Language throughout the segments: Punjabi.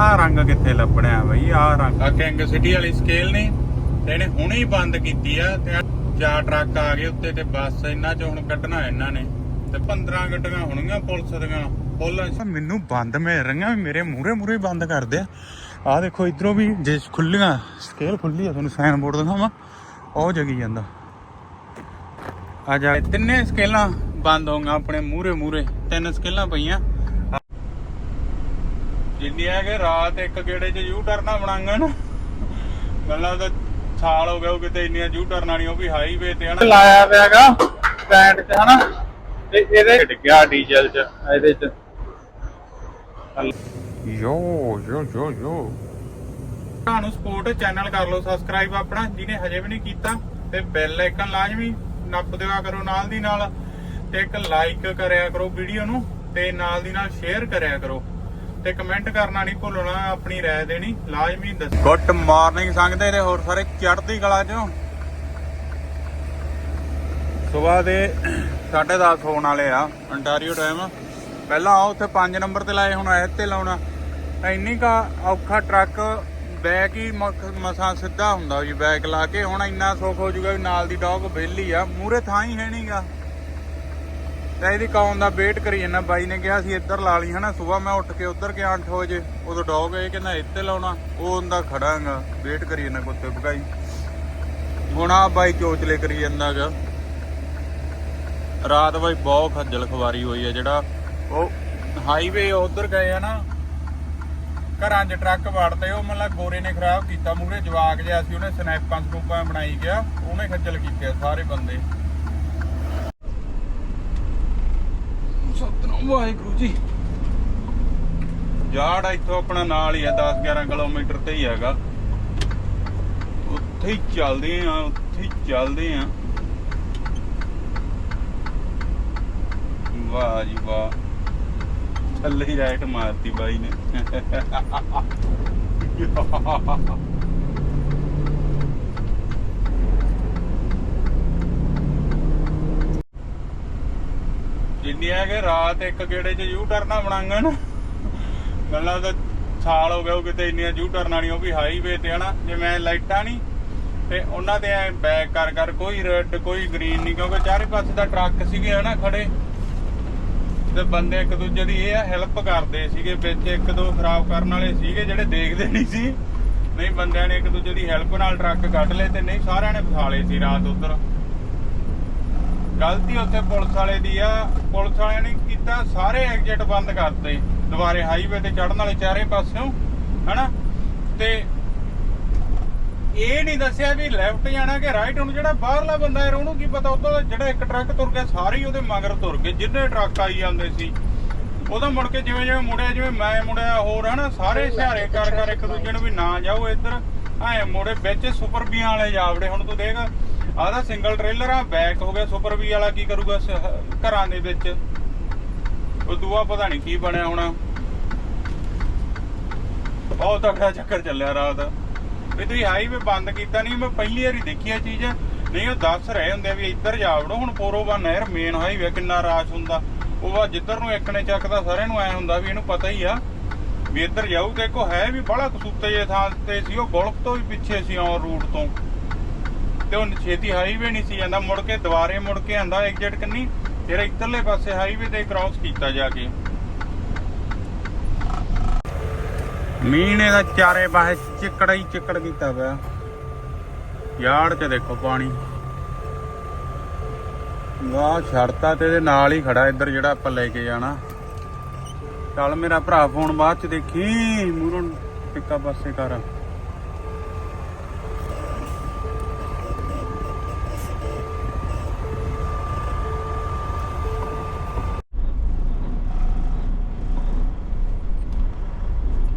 ਆਹ ਰੰਗ ਕਿੱਥੇ ਲੱਭਣਿਆ ਬਈ? ਆਹ ਰੰਗ। ਆ ਕਿੰਗ ਸਿਟੀ ਵਾਲੀ ਸਕੇਲ ਨੇ। ਇਹਨੇ ਹੁਣੇ ਹੀ ਬੰਦ ਕੀਤੀ ਆ ਤੇ ਚਾਰ ਟਰੱਕ ਆ ਗਏ ਉੱਤੇ ਤੇ ਬੱਸ ਇਹਨਾਂ ਚ ਹੁਣ ਕੱਢਣਾ ਇਹਨਾਂ ਨੇ। ਤੇ 15 ਗੱਡੀਆਂ ਹੋਣਗੀਆਂ ਪੁਲਿਸ ਦੀਆਂ। ਫੁੱਲ ਮੈਨੂੰ ਬੰਦ ਮਿਲ ਰਹੀਆਂ ਮੇਰੇ ਮੂਰੇ ਮੂਰੇ ਬੰਦ ਕਰਦੇ ਆ। ਆਹ ਦੇਖੋ ਇਧਰੋਂ ਵੀ ਜੇ ਖੁੱਲੀਆਂ ਸਕੇਲ ਖੁੱਲੀ ਆ, ਤੁਹਾਨੂੰ ਸਾਈਨ ਬੋਰਡ ਦਿਖਾਵਾਂ। ਉਹ ਜਗੀ ਜਾਂਦਾ। ਆ ਜਾ। ਤਿੰਨੇ ਸਕੇਲਾਂ ਬੰਦ ਹੋਈਆਂ ਆਪਣੇ ਮੂਰੇ ਮੂਰੇ ਤਿੰਨ ਸਕੇਲਾਂ ਪਈਆਂ। ਜਿੰਨੀ ਹੈ ਕਿ ਰਾਤ ਇੱਕ ਗੇੜੇ 'ਚ ਯੂ ਟਰਨਾ ਬਣਾਂਗਣ। ਗੱਲਾਂ ਤਾਂ ਸਾਲ ਹੋ ਗਿਆ ਉਹ ਕਿਤੇ ਇੰਨੀਆਂ ਯੂ ਟਰਨਾਂ ਨਹੀਂ ਉਹ ਵੀ ਹਾਈਵੇ ਤੇ ਹਨਾ ਲਾਇਆ ਪਿਆਗਾ ਸਟੈਂਡ 'ਚ ਹਨਾ? ਤੇ ਇਹਦੇ ਡਿੱਗਿਆ ਡੀਜ਼ਲ 'ਚ। ਇਹਦੇ 'ਚ। ਯੋ ਯੋ ਯੋ ਯੋ। ਤੁਹਾਨੂੰ ਸਪੋਰਟ ਚੈਨਲ ਕਰ ਲਓ ਸਬਸਕ੍ਰਾਈਬ ਆਪਣਾ ਜਿਹਨੇ ਹਜੇ ਵੀ ਨਹੀਂ ਕੀਤਾ ਤੇ ਬੈਲ ਆਈਕਨ ਲਾਜ਼ਮੀ ਨੱਪ ਦਿਆ ਕਰੋ ਨਾਲ ਦੀ ਨਾਲ ਤੇ ਇੱਕ ਲਾਈਕ ਕਰਿਆ ਕਰੋ ਵੀਡੀਓ ਨੂੰ ਤੇ ਨਾਲ ਦੀ ਨਾਲ ਸ਼ੇਅਰ ਕਰਿਆ ਕਰੋ। ਤੇ ਕਮੈਂਟ ਕਰਨਾ ਨਹੀਂ ਭੁੱਲਣਾ ਆਪਣੀ ਰਾਏ ਦੇਣੀ, ਲਾਜ਼ਮੀ ਦੱਸੋ ਗੁੱਡ ਮਾਰਨਿੰਗ ਸੰਗਦੇ ਤੇ ਹੋਰ ਸਾਰੇ ਚੜ੍ਹਦੀ ਕਲਾ ਚੋਂ। ਸਵੇਰ ਦੇ 10:30 ਹੋਣ ਵਾਲੇ ਆ ਅੰਟਾਰੀਓ ਟਾਈਮ ਪਹਿਲਾਂ ਆ ਉੱਥੇ 5 ਨੰਬਰ ਤੇ ਲਾਏ, ਹੁਣ ਇਹ ਤੇ ਲਾਉਣਾ। ਇੰਨੀ ਕਾ ਔਖਾ ਟਰੱਕ ਬੈਕ ਹੀ ਮਖ- ਮਸਾਂ ਸਿੱਧਾ ਹੁੰਦਾ ਜੀ ਬੈਕ ਲਾ ਕੇ, ਹੁਣ ਇੰਨਾ ਸੁੱਖ ਹੋ ਜਾਊਗਾ ਵੀ ਨਾਲ ਦੀ ਡੌਗ ਵਿਹਲੀ ਆ। ਮੂਰੇ ਥਾਂ ਹੀ ਹੈ ਨਹੀਂਗਾ ਤੇ ਇਹਦੀ ਕੌਣ ਦਾ ਵੇਟ ਕਰੀ ਜਾਂਦਾ। ਬਾਈ ਨੇ ਕਿਹਾ ਸੀ, ਇੱਧਰ ਲਾ ਲਈ ਹਨਾ ਸਵੇਰ ਮੈਂ ਉੱਠ ਕੇ ਉੱਧਰ ਗਿਆ 8 ਵਜੇ। ਉਦੋਂ ਡੌਗ ਇਹ ਕਹਿੰਦਾ ਇੱਥੇ ਲਾਉਣਾ। ਉਹ ਹੁੰਦਾ ਖੜਾਂਗਾ, ਵੇਟ ਕਰੀ ਜਾਂਦਾ ਕੁੱਤੇ ਭਗਾਈ। ਹੁਣ ਆ ਬਾਈ ਚੋਚਲੇ ਕਰੀ ਜਾਂਦਾਗਾ। ਰਾਤ ਬਾਈ ਬਹੁਤ ਖੱਜਲ ਖਵਾਰੀ ਹੋਈ ਹੈ ਜਿਹੜਾ। ਉਹ ਹਾਈਵੇ ਉਧਰ ਗਏ ਆ ਨਾ, ਘਰਾਂ 'ਚ ਟਰੱਕ ਵੜਦੇ ਉਹ ਮਤਲਬ ਗੋਰੇ ਨੇ ਖਰਾਬ ਕੀਤਾ। ਮੂਰੇ ਜਵਾਕ ਜਿਹਾ ਸੀ, ਉਹਨੇ ਸਨੈਪਾਂ ਸਨੂਪਾਂ ਬਣਾਈ ਗਿਆ। ਉਹਨੇ ਖੱਜਲ ਕੀਤੇ ਸਾਰੇ ਬੰਦੇ। ਵਾਹਿਗੁਰੂ ਜੀ। ਜਾੜ ਇੱਥੋਂ ਆਪਣਾ ਨਾਲ ਹੀ ਆ 10 11 ਕਿਲੋਮੀਟਰ ਤੇ ਹੀ ਹੈਗਾ। ਉੱਥੇ ਹੀ ਚੱਲਦੇ ਆ, ਉੱਥੇ ਹੀ ਚੱਲਦੇ ਆ। ਵਾਹ ਜੀ ਵਾਹ। ਥੱਲੇ ਹੀ ਰਾਈਟ ਮਾਰਤੀ ਬਾਈ ਨੇ। ਜਿੰਨੀ ਹੈ ਕਿ ਰਾਤ ਇੱਕ ਗੇੜੇ 'ਚ ਯੂ ਟਰਨਾ ਬਣਾਂਗਣ। ਗੱਲਾਂ ਤਾਂ ਸਾਲ ਹੋ ਗਿਆ ਉਹ ਕਿਤੇ ਇੰਨੀਆਂ ਯੂ ਟਰਨਾਂ ਨਹੀਂ ਉਹ ਵੀ ਹਾਈਵੇ ਤੇ ਹਨਾ ਜਿਵੇਂ ਲਾਈਟਾਂ ਨਹੀਂ ਤੇ ਉਹਨਾਂ ਦੇ ਐ ਬੈਕ ਕਰ ਕਰ, ਕੋਈ ਰੈੱਡ ਕੋਈ ਗ੍ਰੀਨ ਨਹੀਂ ਕਿਉਂਕਿ ਚਾਰੇ ਪਾਸੇ ਦਾ ਟਰੱਕ ਸੀਗੇ ਹਨਾ ਖੜੇ। ਤੇ ਬੰਦੇ ਇੱਕ ਦੂਜੇ ਦੀ ਇਹ ਆ ਹੈਲਪ ਕਰਦੇ ਸੀਗੇ, ਵਿੱਚ ਇੱਕ ਦੋ ਖਰਾਬ ਕਰਨ ਵਾਲੇ ਸੀਗੇ ਜਿਹੜੇ ਦੇਖਦੇ ਨਹੀਂ ਸੀ। ਨਹੀਂ, ਬੰਦਿਆਂ ਨੇ ਇੱਕ ਦੂਜੇ ਦੀ ਹੈਲਪ ਨਾਲ ਟਰੱਕ ਕੱਢ ਲਏ ਤੇ ਨਹੀਂ, ਸਾਰਿਆਂ ਨੇ ਫਸਾ ਲਏ ਸੀ ਰਾਤ ਉਧਰ। ਗਲਤੀ ਉੱਥੇ ਪੁਲਿਸ ਵਾਲੇ ਦੀ ਆ। ਪੁਲਿਸ ਵਾਲਿਆਂ ਨੇ ਕੀਤਾ, ਸਾਰੇ ਐਗਜ਼ਿਟ ਬੰਦ ਕਰਤੇ। ਦੁਬਾਰੇ ਹਾਈਵੇ ਤੇ ਚੜਨ ਵਾਲੇ ਚਾਰੇ ਪਾਸਿਓਂ, ਹਨਾ? ਤੇ ਇਹ ਨਹੀਂ ਦੱਸਿਆ ਵੀ ਲੈਫਟ ਜਾਣਾ ਕਿ ਰਾਈਟ ਹੁਣ ਜਿਹੜਾ ਬਾਹਰਲਾ ਬੰਦਾ ਯਾਰ ਉਹਨੂੰ ਕੀ ਪਤਾ ਉਹਦਾ ਜਿਹੜਾ ਇੱਕ ਟਰੱਕ ਤੁਰ ਗਿਆ, ਸਾਰੇ ਹੀ ਉਹਦੇ ਮਗਰ ਤੁਰ ਗਏ, ਜਿੰਨੇ ਟਰੱਕ ਆਈ ਜਾਂਦੇ ਸੀ। ਉਹਦਾ ਮੁੜ ਕੇ ਜਿਵੇਂ ਜਿਵੇਂ ਮੁੜਿਆ, ਜਿਵੇਂ ਮੈਂ ਮੁੜਿਆ, ਹੋਰ, ਹਨਾ? ਸਾਰੇ ਇਸ਼ਾਰੇ ਕਰ ਕਰ ਇੱਕ ਦੂਜੇ ਨੂੰ ਵੀ ਨਾ ਜਾਓ ਇੱਧਰ। ਐ ਮੁੜੇ ਵਿੱਚ ਸੁਪਰ ਬੀ ਵਾਲੇ ਜਾਵੜੇ, ਹੁਣ ਤੂੰ ਦੇਖ। ਆਹਦਾ ਸਿੰਗਲ ਟ੍ਰੇਲਰ ਆ ਬੈਕ ਹੋ ਗਿਆ ਸੁਪਰ ਬੀ ਵਾਲਾ, ਕੀ ਕਰੂਗਾ ਸ- ਘਰਾਂ ਦੇ ਵਿੱਚ। ਉਹ ਦੂਆ ਪਤਾ ਨਹੀਂ ਕੀ ਬਣਿਆ ਹੋਣਾ। ਬਹੁਤ ਤਕੜਾ ਚੱਕਰ ਚੱਲਿਆ ਰਾਤ। ਵੀ ਤੁਸੀਂ ਹਾਈਵੇ ਬੰਦ ਕੀਤਾ ਨਹੀਂ ਮੈਂ ਪਹਿਲੀ ਵਾਰੀ ਦੇਖੀ ਇਹ ਚੀਜ਼। ਨਹੀਂ, ਉਹ ਦੱਸ ਰਹੇ ਹੁੰਦੇ ਆ ਵੀ ਇੱਧਰ ਜਾ ਵੜੋ, ਹੁਣ ਪੋਰੋਬਾ ਨਹਿਰ ਮੇਨ ਹਾਈਵੇ ਕਿੰਨਾ ਰਾਸ਼ ਹੁੰਦਾ। ਉਹ ਵਾ ਜਿੱਧਰ ਨੂੰ ਇੱਕ ਨੇ ਚੱਕਦਾ, ਸਾਰਿਆਂ ਨੂੰ ਐ ਹੁੰਦਾ ਵੀ ਇਹਨੂੰ ਪਤਾ ਹੀ ਆ ਵੀ ਇੱਧਰ ਜਾਊ ਤੇ ਕੋ ਹੈ ਵੀ ਬੜਾ ਕਸੂਤੇ ਜੇ ਥਾਂ ਤੇ ਸੀ, ਉਹ ਗੋਲਫ ਤੋਂ ਵੀ ਪਿੱਛੇ ਸੀ ਔਰ ਰੂਟ ਤੋਂ। ਤੇ ਉਹ ਛੇਤੀ ਹਾਈਵੇ ਨਹੀਂ ਸੀ ਜਾਂਦਾ, ਮੁੜ ਕੇ ਦੁਬਾਰੇ ਮੁੜ ਕੇ ਆਂਦਾ ਐਗਜ਼ਿਟ ਕੰਨੀ, ਫਿਰ ਇੱਧਰਲੇ ਪਾਸੇ ਹਾਈਵੇ ਤੇ ਕ੍ਰਾਸ ਕੀਤਾ ਜਾ ਕੇ। ਮੀਂਹ ਦਾ ਚਾਰੇ ਪਾਸੇ ਚਿੱਕੜ ਹੀ ਚਿੱਕੜ ਕੀਤਾ ਪਿਆ। ਯਾਰ ਚ ਦੇਖੋ ਪਾਣੀ। ਵਾਹ ਛੜਤਾ ਤੇ ਇਹਦੇ ਨਾਲ ਹੀ ਖੜਾ, ਇੱਧਰ ਜਿਹੜਾ ਆਪਾਂ ਲੈ ਕੇ ਜਾਣਾ। ਚੱਲ ਮੇਰਾ ਭਰਾ ਫੋਨ ਬਾਅਦ ਚ ਦੇਖੀ ਮੂਰੋਂ ਟਿੱਕਾ ਪਾਸੇ ਕਰ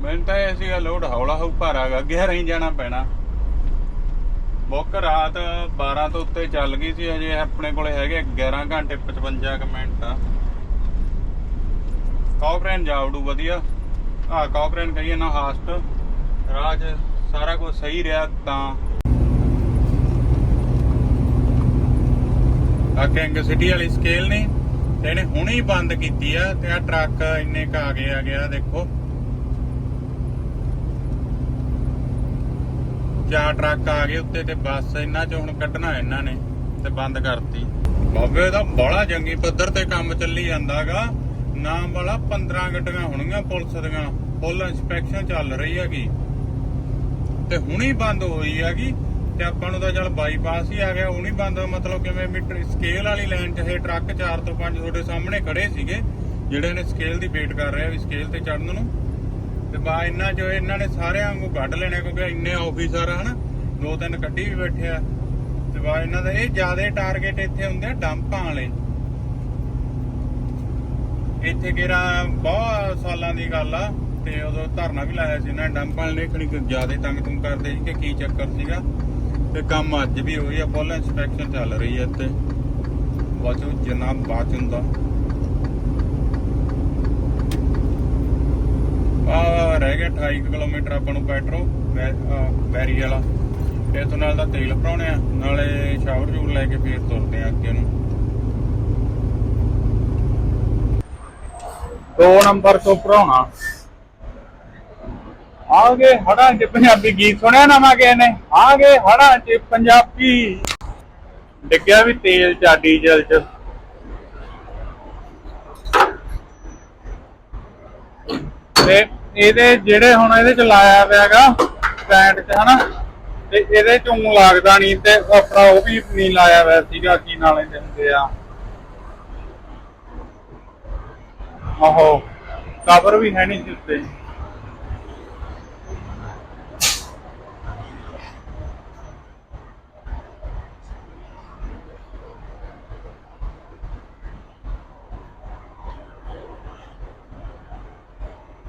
ਮੈਨੂੰ ਤਾਂ ਇਹ ਸੀਗਾ ਲੋਡ ਹੌਲਾ ਹੋ ਭਾਰਾਗਾ ਗਿਆ ਰਹੀ ਜਾਣਾ ਪੈਣਾ। ਬੁੱਕ ਰਾਤ 12 ਤੋਂ ਉੱਤੇ ਚੱਲ ਗਈ ਸੀ ਅਜੇ ਆਪਣੇ ਕੋਲੇ ਹੈਗੇ 11 ਘੰਟੇ 55 ਕੁ ਮਿੰਟ। ਕਾਕਰੇਨ ਜਾਵੜੂ ਵਧੀਆ। ਆ ਕਾਕਰੇਨ ਕਹੀਏ ਨਾ ਹਾਸਟ। ਰਾਜ ਸਾਰਾ ਕੁਝ ਸਹੀ ਰਿਹਾ ਤਾਂ। ਆ ਕਿੰਗ ਸਿਟੀ ਵਾਲੀ ਸਕੇਲ ਨੇ, ਤੇ ਇਹਨੇ ਹੁਣੇ ਹੀ ਬੰਦ ਕੀਤੀ ਆ, ਤੇ ਆ ਟਰੱਕ ਇੰਨੇ ਕ ਆ ਗਏ ਆ ਗਿਆ, ਦੇਖੋ। ਦੂਜਾ ਟਰੱਕ ਆ ਗਏ ਉੱਤੇ ਤੇ ਬੱਸ ਇਹਨਾਂ ਚ ਹੁਣ ਕੱਢਣਾ ਇਹਨਾਂ ਨੇ ਤੇ ਬੰਦ ਕਰਤੀ। ਬਾਬੇ ਦਾ ਬੜਾ ਜੰਗੀ ਪੱਧਰ ਤੇ ਕੰਮ ਚੱਲੀ ਜਾਂਦਾਗਾ। ਨਾਮ ਵਾਲਾ 15 ਗੱਡੀਆਂ ਹੋਣਗੀਆਂ ਪੁਲਿਸ ਦੀਆਂ। ਫੁੱਲ ਇਨਸਪੈਕਸ਼ਨ ਚੱਲ ਰਹੀ ਹੈਗੀ। ਤੇ ਹੁਣੀ ਬੰਦ ਹੋਈ ਹੈਗੀ ਤੇ ਆਪਾਂ ਨੂੰ ਤਾਂ ਚੱਲ ਬਾਈਪਾਸ ਹੀ ਆ ਗਿਆ। ਹੁਣੀ ਬੰਦ ਮਤਲਬ ਕਿਵੇਂ ਮੀਟਰ ਸਕੇਲ ਵਾਲੀ ਲਾਈਨ 'ਚ ਇਹ ਟਰੱਕ 4 ਤੋਂ 5 ਤੁਹਾਡੇ ਸਾਹਮਣੇ ਖੜੇ ਸੀਗੇ, ਜਿਹੜੇ ਨੇ ਸਕੇਲ ਦੀ ਵੇਟ ਕਰ ਰਹੇ ਆ ਵੀ ਸਕੇਲ ਤੇ ਚੜਨ ਨੂੰ। ਤੇ ਬਾ ਇੰਨਾ ਜੋ ਇਹਨਾਂ ਨੇ ਸਾਰਿਆਂ ਵਾਂਗੂ ਕੱਢ ਲੈਣੇ ਕਿਉਂਕਿ ਇੰਨੇ ਆਫੀਸਰ ਆ ਦੋ ਤਿੰਨ ਕੱਢੀ ਵੀ ਬੈਠੇ ਆ। ਤੇ ਬਾ ਇਹਨਾਂ ਦਾ ਇਹ ਜ਼ਿਆਦਾ ਟਾਰਗੇਟ ਇੱਥੇ ਹੁੰਦੇ ਆ ਡੰਪਾਂ ਵਾਲੇ। ਇੱਥੇ ਕਿਹੜਾ ਬਹੁਤ ਸਾਲਾਂ ਦੀ ਗੱਲ ਆ, ਤੇ ਉਦੋਂ ਧਰਨਾ ਵੀ ਲਾਇਆ ਸੀ ਇਹਨਾਂ ਨੇ, ਡੰਪਾਂ ਵਾਲੇ ਖਣੀ ਜ਼ਿਆਦਾ ਤੰਗ ਤੁੰਗ ਕਰਦੇ ਸੀ ਕਿ ਕੀ ਚੱਕਰ ਸੀਗਾ। ਤੇ ਕੰਮ ਅੱਜ ਵੀ ਹੋਈ ਆ ਫੁੱਲ ਇਨਸਪੈਕਸ਼ਨ ਚੱਲ ਰਹੀ ਹੈ ਇੱਥੇ। ਵਾਚੋ ਜਨਾਬ ਬਾਚਨ ਦਾ ਆ ਰਹਿ ਗਿਆ 28 ਕਿਲੋਮੀਟਰ ਆਪਾਂ ਨੂੰ ਪੈਟਰੋ ਬੈਰੀ ਵਾਲਾ। ਇਥੋਂ ਨਾਲ ਦਾ ਤੇਲ ਭਰਾਉਣੇ ਆ, ਨਾਲੇ ਸ਼ਾਵਰ ਜੂਰ ਲੈ ਕੇ ਫੇਰ ਤੁਰਦੇ ਆ ਅੱਗੇ ਨੂੰ। ਦੋ ਨੰਬਰ ਤੋਂ ਭਰਾਉਣਾ। ਆ ਹੜਾਂ 'ਚ ਪੰਜਾਬੀ ਗੀਤ ਸੁਣਿਆ ਨਾ ਮੈਂ ਕਿਸੇ ਨੇ? ਆ ਹੜਾਂ 'ਚ ਪੰਜਾਬੀ। ਡਿੱਗਿਆ ਵੀ ਤੇਲ 'ਚ ਡੀਜ਼ਲ 'ਚ। ਤੇ ਇਹਦੇ ਜਿਹੜੇ ਹੁਣ ਇਹਦੇ 'ਚ ਲਾਇਆ ਪਿਆਗਾ ਸਟੈਂਡ 'ਚ, ਹਨਾ, ਤੇ ਇਹਦੇ 'ਚ ਊਂ ਲੱਗਦਾ ਨਹੀਂ ਤੇ ਆਪਣਾ ਉਹ ਵੀ ਨਹੀਂ ਲਾਇਆ ਹੋਇਆ ਸੀਗਾ, ਕੀ ਨਾਲ ਇਹਦੇ ਹੁੰਦੇ ਆ। ਆਹੋ ਕਵਰ ਵੀ ਹੈ ਨਹੀਂ ਸੀ ਉੱਤੇ।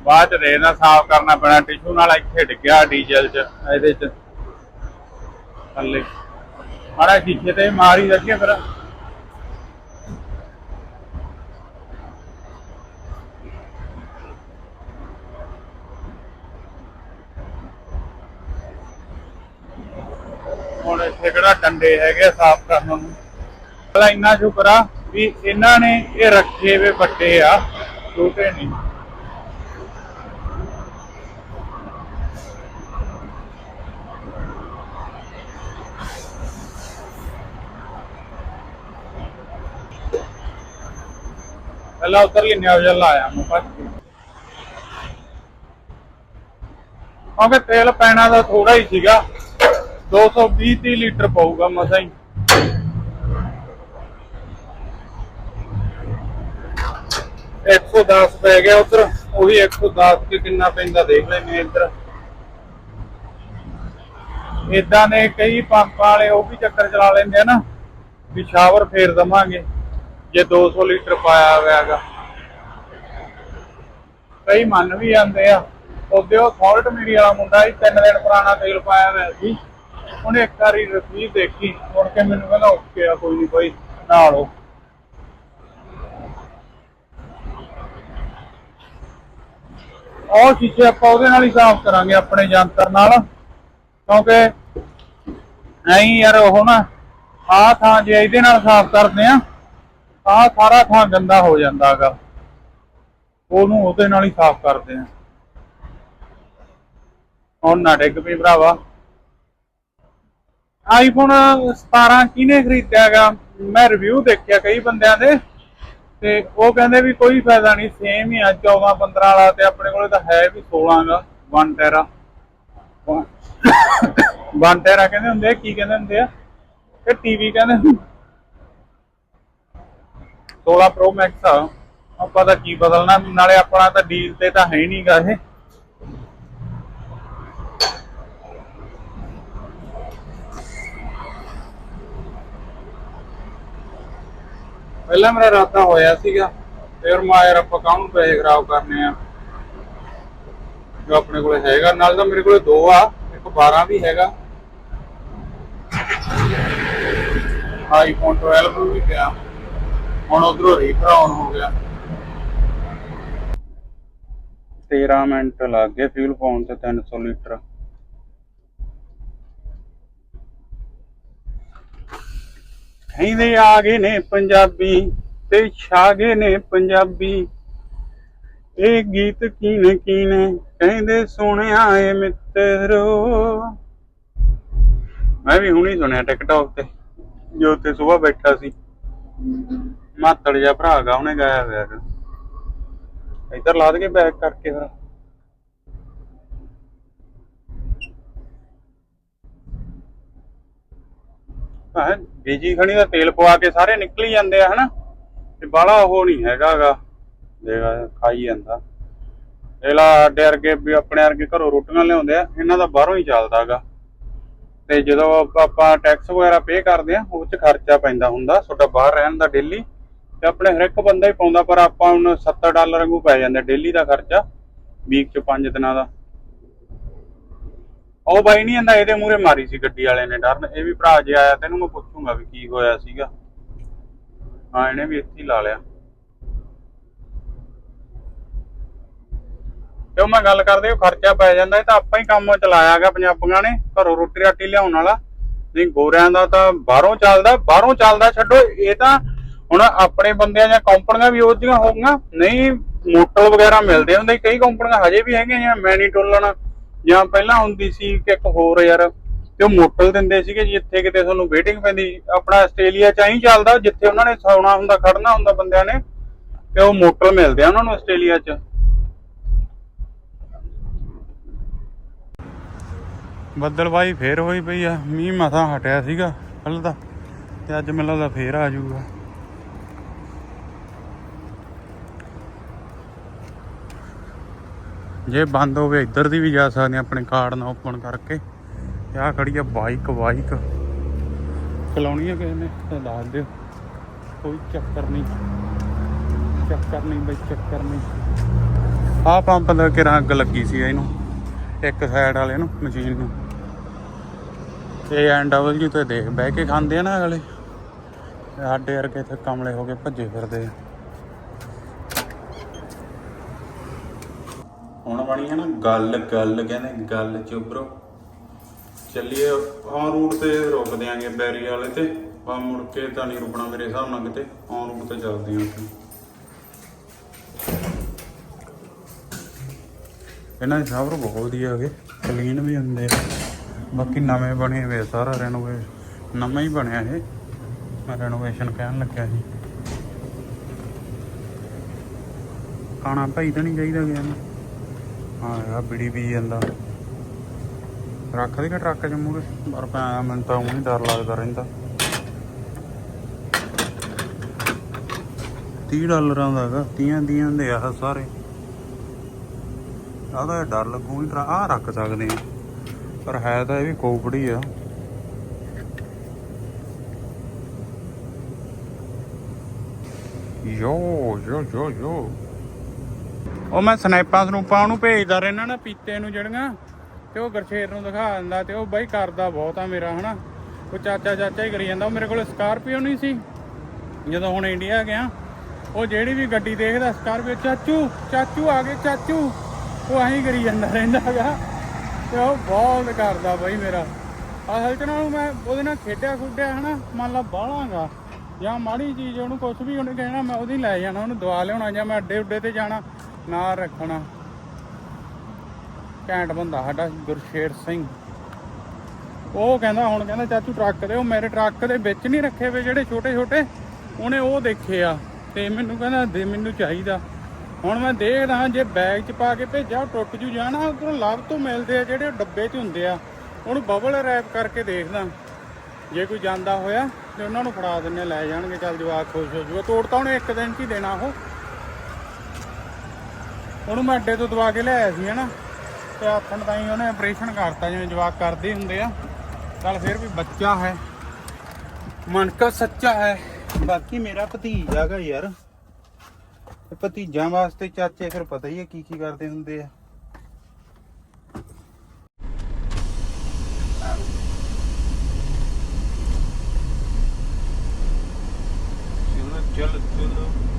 ਬਾਅਦ ਚ ਰੇ ਨਾਲ ਸਾਫ਼ ਕਰਨਾ ਪੈਣਾ, ਟਿਸ਼ੂ ਨਾਲ ਇੱਥੇ ਡਿੱਗਿਆ ਡੀਜ਼ਲ ਚ, ਇਹਦੇ ਚ। ਥੱਲੇ। ਮਾੜਾ ਸ਼ੀਸ਼ੇ ਤੇ ਮਾਰੀ ਰੱਖਿਆ ਫਿਰ। ਹੁਣ ਇੱਥੇ ਕਿਹੜਾ ਡੰਡੇ ਹੈਗੇ ਆ ਸਾਫ਼ ਕਰਨ ਨੂੰ। ਪਹਿਲਾਂ ਇੰਨਾ ਸ਼ੁਕਰ ਆ ਵੀ ਇਹਨਾਂ ਨੇ ਇਹ ਰੱਖੇ ਵੇ ਵੱਡੇ ਆ, ਛੋਟੇ ਨਹੀਂ। ਪਹਿਲਾਂ ਉਧਰ ਹੀ ਨਿਊਜ਼ਲ ਲਾਇਆ ਕਿਉਂਕਿ ਤੇਲ ਪੈਣਾ ਦਾ ਥੋੜਾ ਹੀ ਸੀਗਾ। 220 30 ਲੀਟਰ ਪਊਗਾ ਮਸਾਂ ਹੀ। ਇੱਕ ਸੌ 10 ਪੈ ਗਿਆ ਉਧਰ। ਉਹੀ 110 ਕਿ ਕਿੰਨਾ ਪੈਂਦਾ ਦੇਖ ਲੈਣੇ ਇੱਧਰ। ਇਦਾਂ ਦੇ ਕਈ ਪੰਪ ਵਾਲੇ ਉਹ ਵੀ ਚੱਕਰ ਚਲਾ ਲੈਂਦੇ ਆ ਨਾ, ਵੀ ਸ਼ਾਵਰ ਫੇਰ ਦਵਾਂਗੇ। ਜੇ 200 ਲੀਟਰ ਪਾਇਆ ਹੋਇਆ ਹੋਇਆਗਾ ਕਈ ਮੰਨ ਵੀ ਜਾਂਦੇ ਆ। ਉਹਦੇ ਉਹ ਸੌਲਟ ਮੀਡੀ ਵਾਲਾ ਮੁੰਡਾ ਸੀ, ਤਿੰਨ ਦਿਨ ਪੁਰਾਣਾ ਤੇਲ ਪਾਇਆ ਹੋਇਆ ਸੀ। ਉਹਨੇ ਇੱਕ ਵਾਰੀ ਰਸੀਦ ਦੇਖੀ। ਮੁੜ ਕੇ ਮੈਨੂੰ ਕਹਿੰਦਾ, ਓਕੇ ਆ, ਕੋਈ ਨਹੀਂ ਭਾਈ ਨਾਲ ਉਹ ਉਹ ਸ਼ੀਸ਼ੇ ਆਪਾਂ ਉਹਦੇ ਨਾਲ ਹੀ ਸਾਫ਼ ਕਰਾਂਗੇ ਆਪਣੇ ਜੰਤਰ ਨਾਲ। ਕਿਉਂਕਿ ਐਂ ਯਾਰ ਉਹ ਨਾ, ਆਹ ਥਾਂ ਜੇ ਇਹਦੇ ਨਾਲ ਸਾਫ਼ ਕਰਦੇ ਆ ਆਹ ਸਾਰਾ ਥਾਂ ਗੰਦਾ ਹੋ ਜਾਂਦਾਗਾ ਉਹਨੂੰ ਉਹਦੇ ਨਾਲ ਹੀ ਸਾਫ਼ ਕਰਦੇ ਆ ਹੁਣ ਨਾ ਡਿੱਗ ਪਈ ਭਰਾਵਾ। ਆਈਫੋਨ 17 ਕਿਹਨੇ ਖਰੀਦਿਆਗਾ ਮੈਂ ਰਿਵਿਊ ਦੇਖਿਆ ਕਈ ਬੰਦਿਆਂ ਦੇ ਤੇ ਉਹ ਕਹਿੰਦੇ ਵੀ ਕੋਈ ਫਾਇਦਾ ਨਹੀਂ ਸੇਮ ਹੀ ਆ 14 15 ਵਾਲਾ ਤੇ ਆਪਣੇ ਕੋਲੇ ਤਾਂ ਹੈ ਵੀ 16 ਗਾ 1 ਟੈਰਾ 1 ਟੈਰਾ ਕਹਿੰਦੇ ਹੁੰਦੇ ਆ, ਕੀ ਕਹਿੰਦੇ ਹੁੰਦੇ ਆ? ਕਿ ਟੀਵੀ ਕਹਿੰਦੇ 16 ਪ੍ਰੋ ਮੈਕਸ ਆ। ਆਪਾਂ ਤਾਂ ਕੀ ਬਦਲਣਾ? ਨਾਲੇ ਆਪਣਾ ਤਾਂ ਡੀਲ ਤੇ ਤਾਂ ਹੈ ਨਹੀਂਗਾ ਇਹ। ਪਹਿਲਾਂ ਮੇਰਾ ਇਰਾਦਾ ਹੋਇਆ ਸੀਗਾ, ਫਿਰ ਮੈਂ ਯਾਰ ਆਪਾਂ ਕਾਹਨੂੰ ਪੈਸੇ ਖਰਾਬ ਕਰਨੇ ਆ? ਜੋ ਆਪਣੇ ਕੋਲੇ ਹੈਗਾ, ਨਾਲ ਤਾਂ ਮੇਰੇ ਕੋਲੇ ਦੋ ਆ, ਇੱਕ 12 ਵੀ ਹੈਗਾ। ਆਈਫੋਨ 12 ਵੀ ਪਿਆ। ਹੁਣ ਉਧਰੋਂ ਰੀਫਰ ਆਨ ਹੋ ਗਿਆ। 13 ਮਿੰਟ ਲੱਗ ਗਏ ਫਿਊਲ ਪਾਉਣ ਤੇ 300 ਲੀਟਰ। ਕਹਿੰਦੇ ਆ ਗਏ ਨੇ ਪੰਜਾਬੀ ਤੇ ਛਾ ਗਏ ਨੇ ਪੰਜਾਬੀ। ਇਹ ਗੀਤ ਕੀਨੇ ਕੀਨੇ? ਕਹਿੰਦੇ ਸੁਣਿਆ ਏ ਮਿੱਤਰੋ। ਮੈਂ ਵੀ ਹੁਣੀ ਸੁਣਿਆ ਟਿਕਟੌਕ ਤੇ। ਜੋ ਉੱਥੇ ਸਵੇਰ ਬੈਠਾ ਸੀ। ਮਾਤੜ ਜਿਹਾ ਭਰਾ ਗਾ, ਉਹਨੇ ਗਾਇਆ ਹੋਇਆ ਗਾ ਇੱਧਰ ਲਾ ਕੇ ਬੈਕ ਕਰਕੇ ਫਿਰ। ਆਹ, ਬੀਜੀ ਖਣੀ ਦਾ ਤੇਲ ਪਵਾ ਕੇ ਸਾਰੇ ਨਿਕਲ ਹੀ ਜਾਂਦੇ ਆ, ਹਨਾ? ਤੇ ਬਾਹਲਾ ਉਹ ਨਹੀਂ ਹੈਗਾਗਾ ਦੇਗਾ ਖਾਈ ਜਾਂਦਾ। ਇਹਲਾ ਅੱਡੇ ਵਰਗੇ ਵੀ ਆਪਣੇ ਵਰਗੇ ਘਰੋਂ ਰੋਟੀਆਂ ਲਿਆਉਂਦੇ ਆ, ਇਹਨਾਂ ਦਾ ਬਾਹਰੋਂ ਹੀ ਚੱਲਦਾਗਾ ਤੇ ਜਦੋਂ ਆਪਾਂ ਟੈਕਸ ਵਗੈਰਾ ਪੇ ਕਰਦੇ ਆ, ਉਹ ਚ ਖਰਚਾ ਪੈਂਦਾ ਹੁੰਦਾ, ਤੁਹਾਡਾ ਬਾਹਰ ਰਹਿਣ ਦਾ ਡੇਲੀ ਤੇ ਆਪਣੇ ਹਰ ਇੱਕ ਬੰਦਾ ਹੀ ਪਾਉਂਦਾ, ਪਰ ਆਪਾਂ ਹੁਣ 70 ਡਾਲਰ ਵਾਂਗੂ ਪੈ ਜਾਂਦਾ ਡੇਲੀ ਦਾ ਖਰਚਾ ਵੀਕ ਚ 5 ਦਿਨਾਂ ਦਾ। ਉਹ ਬਾਈ ਨਹੀਂ ਆਂਦਾ ਇਹਦੇ ਮੂਹਰੇ ਮਾਰੀ ਸੀ ਗੱਡੀ ਵਾਲੇ ਨੇ, ਡਰਨ। ਇਹ ਵੀ ਭਰਾ ਜੇ ਆਇਆ ਤੈਨੂੰ, ਮੈਂ ਪੁੱਛੂੰਗਾ ਵੀ ਕੀ ਹੋਇਆ ਸੀਗਾ। ਹਾਂ, ਇਹਨੇ ਵੀ ਇੱਥੇ ਹੀ ਲਾ ਲਿਆ। ਤੇ ਉਹ ਮੈਂ ਗੱਲ ਕਰਦੇ, ਉਹ ਖਰਚਾ ਪੈ ਜਾਂਦਾ, ਇਹ ਤਾਂ ਆਪਾਂ ਹੀ ਕੰਮ ਚਲਾਇਆਗਾ ਪੰਜਾਬੀਆਂ ਨੇ, ਘਰੋਂ ਰੋਟੀ ਰਾਟੀ ਲਿਆਉਣ ਵਾਲਾ। ਨਹੀਂ, ਗੋਰਿਆਂ ਦਾ ਤਾਂ ਬਾਹਰੋਂ ਚੱਲਦਾ ਬਾਹਰੋਂ ਚੱਲਦਾ, ਛੱਡੋ, ਇਹ ਤਾਂ ਹੁਣ ਆਪਣੇ ਬੰਦਿਆਂ ਜਾਂ ਕੰਪਨੀਆਂ ਵੀ ਉਹ ਜਿਹੀਆਂ ਹੋਊਗੀਆਂ। ਨਹੀਂ, ਮੋਟਰ ਵਗੈਰਾ ਮਿਲਦੇ ਹੁੰਦੇ ਕਈ ਕੰਪਨੀਆਂ ਹਜੇ ਵੀ ਹੈਗੀਆਂ ਜਿਵੇਂ ਮੈਨੀਟੋਲਨ ਜਾਂ ਪਹਿਲਾਂ ਹੁੰਦੀ ਸੀ ਕਿ ਇੱਕ ਹੋਰ ਯਾਰ, ਤੇ ਉਹ ਮੋਟਲ ਦਿੰਦੇ ਸੀਗੇ ਜਿੱਥੇ ਕਿਤੇ ਤੁਹਾਨੂੰ ਵੇਟਿੰਗ ਪੈਂਦੀ ਆਪਣਾ ਆਸਟ੍ਰੇਲੀਆ ਚ ਐਂ ਚੱਲਦਾ, ਜਿੱਥੇ ਉਹਨਾਂ ਨੇ ਸੌਣਾ ਹੁੰਦਾ ਖੜਨਾ ਹੁੰਦਾ ਬੰਦਿਆਂ ਨੇ, ਤੇ ਉਹ ਮੋਟਲ ਮਿਲਦੇ ਆ ਉਹਨਾਂ ਨੂੰ ਆਸਟ੍ਰੇਲੀਆ ਚ। ਬੱਦਲਬਾਈ ਫੇਰ ਹੋਈ ਪਈ ਆ, ਮੀਂਹ ਮਸਾ ਹਟਿਆ ਸੀਗਾ ਕੱਲ ਦਾ, ਤੇ ਅੱਜ ਮੈਨੂੰ ਲੱਗਦਾ ਫੇਰ ਆ ਜਾਊਗਾ। ਜੇ ਬੰਦ ਹੋਵੇ ਇੱਧਰ ਦੀ ਵੀ ਜਾ ਸਕਦੇ ਆਪਣੇ ਕਾਰਡ ਨਾਲ ਓਪਨ ਕਰਕੇ। ਤੇ ਆ ਖੜੀ ਆ ਬਾਈਕ ਬਾਈਕ। ਚਲਾਉਣੀ ਆ ਕਿਸੇ ਨੇ, ਤਾਂ ਦੱਸ ਦਿਓ। ਕੋਈ ਚੱਕਰ ਨਹੀਂ। ਚੱਕਰ ਨਹੀਂ ਬਈ, ਚੱਕਰ ਨਹੀਂ। ਆ ਪੰਪ ਦਾ ਕਿਰਾਂ ਅੱਗ ਲੱਗੀ ਸੀ ਇਹਨੂੰ, ਇੱਕ ਸਾਈਡ ਵਾਲੇ ਨੂੰ, ਮਸ਼ੀਨ ਨੂੰ। ਇਹ ਐਨ ਡਬਲਯੂ ਤੇ ਦੇਖ, ਬਹਿ ਕੇ ਖਾਂਦੇ ਆ ਨਾ ਅਗਲੇ। ਸਾਡੇ ਵਰਗੇ ਇੱਥੇ ਕਮਲੇ ਹੋ ਕੇ ਭੱਜੇ ਫਿਰਦੇ ਆ। ਬਣੀ ਹੈ ਨਾ, ਗੱਲ ਗੱਲ ਕਹਿੰਦੇ, ਗੱਲ ਚੁੱਬਰੋ ਚੱਲੀਏ ਔਨ ਰੂਟ ਤੇ, ਰੁਕ ਦਿਆਂਗੇ ਬੈਰੀ ਵਾਲੇ ਤੇ। ਆ ਮੁੜ ਕੇ ਤਾਂ ਨਹੀਂ ਰੁਕਣਾ ਮੇਰੇ ਹਿਸਾਬ ਨਾਲ ਕਿਤੇ ਔਨ ਰੂਟ ਤੇ ਚੱਲਦੇ ਹਾਂ ਇਹਨਾਂ ਦੇ ਸਾਬਰ ਬਹੁਤ ਵਧੀਆ ਹੈਗੇ ਕਲੀਨ ਵੀ ਹੁੰਦੇ ਬਾਕੀ ਨਵੇਂ ਬਣੇ ਹੋਏ ਸਾਰਾ ਰੈਨੋਵੇ ਨਵਾਂ ਹੀ ਬਣਿਆ ਇਹ। ਮੈਂ ਰੈਨੋਵੇਸ਼ਨ ਕਹਿਣ ਲੱਗਿਆ ਸੀ। ਖਾਣਾ ਭਾਈ ਤਾਂ ਨਹੀਂ ਚਾਹੀਦਾ ਗਿਆ ਨਾ। ਹਾਂ ਆ ਬੀੜੀ ਪੀ ਜਾਂਦਾ। ਰੱਖ ਦੇ ਟਰੱਕ ਚ ਮੂਰੇ ਪਰ ਪਿਆ ਮੈਨੂੰ ਤਾਂ ਉਹ ਨਹੀਂ ਡਰ ਲੱਗਦਾ ਰਹਿੰਦਾ। 30 ਡਾਲਰਾਂ ਦਾ ਹੈਗਾ 30 ਦੀਆਂ ਦੇ ਆ ਸਾਰੇ। ਆਦਾ ਡਰ ਲੱਗੂ ਹੀ ਆ ਰੱਖ ਸਕਦੇ ਆ। ਪਰ ਹੈ ਤਾਂ ਇਹ ਵੀ ਕੋਪੜੀ ਆ। ਯੋ ਯੋ ਯੋ ਯੋ। ਉਹ ਮੈਂ ਸਨੈਪਾਂ ਸਨੂਪਾਂ ਉਹਨੂੰ ਭੇਜਦਾ ਰਹਿਣਾ ਨਾ, ਪੀਤੇ ਨੂੰ ਜਿਹੜੀਆਂ, ਤੇ ਉਹ ਗਰਸ਼ੇਰ ਨੂੰ ਦਿਖਾ ਦਿੰਦਾ ਤੇ ਉਹ ਬਾਈ ਕਰਦਾ ਬਹੁਤ ਆ ਮੇਰਾ, ਹਨਾ। ਉਹ ਚਾਚਾ ਚਾਚਾ ਹੀ ਕਰੀ ਜਾਂਦਾ, ਉਹ ਮੇਰੇ ਕੋਲ ਸਕਾਰਪੀਓ ਨਹੀਂ ਸੀ। ਜਦੋਂ ਹੁਣ ਇੰਡੀਆ ਗਿਆ, ਉਹ ਜਿਹੜੀ ਵੀ ਗੱਡੀ ਦੇਖਦਾ ਸਕਾਰਪੀਓ ਚਾਚੂ ਚਾਚੂ ਆ ਗਏ, ਚਾਚੂ। ਉਹ ਐਂ ਕਰੀ ਜਾਂਦਾ ਰਹਿੰਦਾ ਹੈਗਾ ਤੇ ਉਹ ਬਹੁਤ ਕਰਦਾ ਬਾਈ ਮੇਰਾ। ਅਸਲ ਚ ਨਾ ਉਹਨੂੰ ਮੈਂ ਉਹਦੇ ਨਾਲ ਖੇਡਿਆ, ਖੁੱਡਿਆ, ਹਨਾ। ਮੰਨ ਲਾ ਬਾਹਲਾਂਗਾ ਜਾਂ ਮਾੜੀ ਚੀਜ਼ ਉਹਨੂੰ ਕੁਝ ਵੀ ਉਹਨੇ ਕਹਿਣਾ, ਮੈਂ ਉਹਦੀ ਲੈ ਜਾਣਾ, ਉਹਨੂੰ ਦਵਾ ਲਿਆਉਣਾ, ਜਾਂ ਮੈਂ ਅੱਡੇ ਉੱਡੇ ਤੇ ਜਾਣਾ। ਨਾਲ ਰੱਖਣਾ। ਘੈਂਟ ਬੰਦਾ ਸਾਡਾ, ਗੁਰਸ਼ੇਰ ਸਿੰਘ। ਉਹ ਕਹਿੰਦਾ, ਹੁਣ ਕਹਿੰਦਾ, ਚਾਚੂ ਟਰੱਕ ਦੇ, ਉਹ ਮੇਰੇ ਟਰੱਕ ਦੇ ਵਿੱਚ ਨਹੀਂ ਰੱਖੇ ਵੇ ਜਿਹੜੇ ਛੋਟੇ ਛੋਟੇ ਉਹਨੇ ਉਹ ਦੇਖੇ ਆ ਤੇ ਮੈਨੂੰ ਕਹਿੰਦਾ, ਦੇ ਮੈਨੂੰ ਚਾਹੀਦਾ। ਹੁਣ ਮੈਂ ਦੇਖਦਾ ਹਾਂ, ਜੇ ਬੈਗ 'ਚ ਪਾ ਕੇ ਭੇਜਾ, ਉਹ ਟੁੱਟ ਜੂ ਜਾਣਾ ਉਧਰੋਂ ਲੱਭ ਤੋਂ ਮਿਲਦੇ ਆ ਜਿਹੜੇ ਉਹ ਡੱਬੇ 'ਚ ਹੁੰਦੇ ਆ। ਉਹਨੂੰ ਬਬਲ ਰੈਪ ਕਰਕੇ ਦੇਖਦਾ। ਜੇ ਕੋਈ ਜਾਂਦਾ ਹੋਇਆ ਤੇ ਉਹਨਾਂ ਨੂੰ ਫੜਾ ਦਿੰਨੇ ਲੈ ਜਾਣਗੇ, ਚੱਲ ਜਵਾਕ ਖੁਸ਼ ਹੋ ਜੂਗਾ। ਤੋੜਤਾ ਉਹਨੇ ਇੱਕ ਦਿਨ 'ਚ ਹੀ ਦੇਣਾ ਉਹ। ਉਹਨੂੰ ਮੈਂ ਅੱਡੇ ਤੋਂ ਦਵਾ ਕੇ ਲਿਆਇਆ ਸੀ, ਹਨਾ? ਤੇ ਆਥਣ ਤਾਈਂ ਉਹਨੇ ਆਪਰੇਸ਼ਨ ਕਰਤਾ, ਜਿਵੇਂ ਜਵਾਕ ਕਰਦੇ ਹੁੰਦੇ ਆ। ਚੱਲ ਫਿਰ ਵੀ ਬੱਚਾ ਹੈ। ਮਨ ਸੱਚਾ ਹੈ। ਬਾਕੀ ਮੇਰਾ ਭਤੀਜਾ ਹੈਗਾ ਯਾਰ। ਭਤੀਜਾਂ ਵਾਸਤੇ ਚਾਚੇ ਫਿਰ ਪਤਾ ਹੀ ਹੈ ਕੀ ਕੀ ਕਰਦੇ ਹੁੰਦੇ ਆ। ਚਲੋ ਚਲ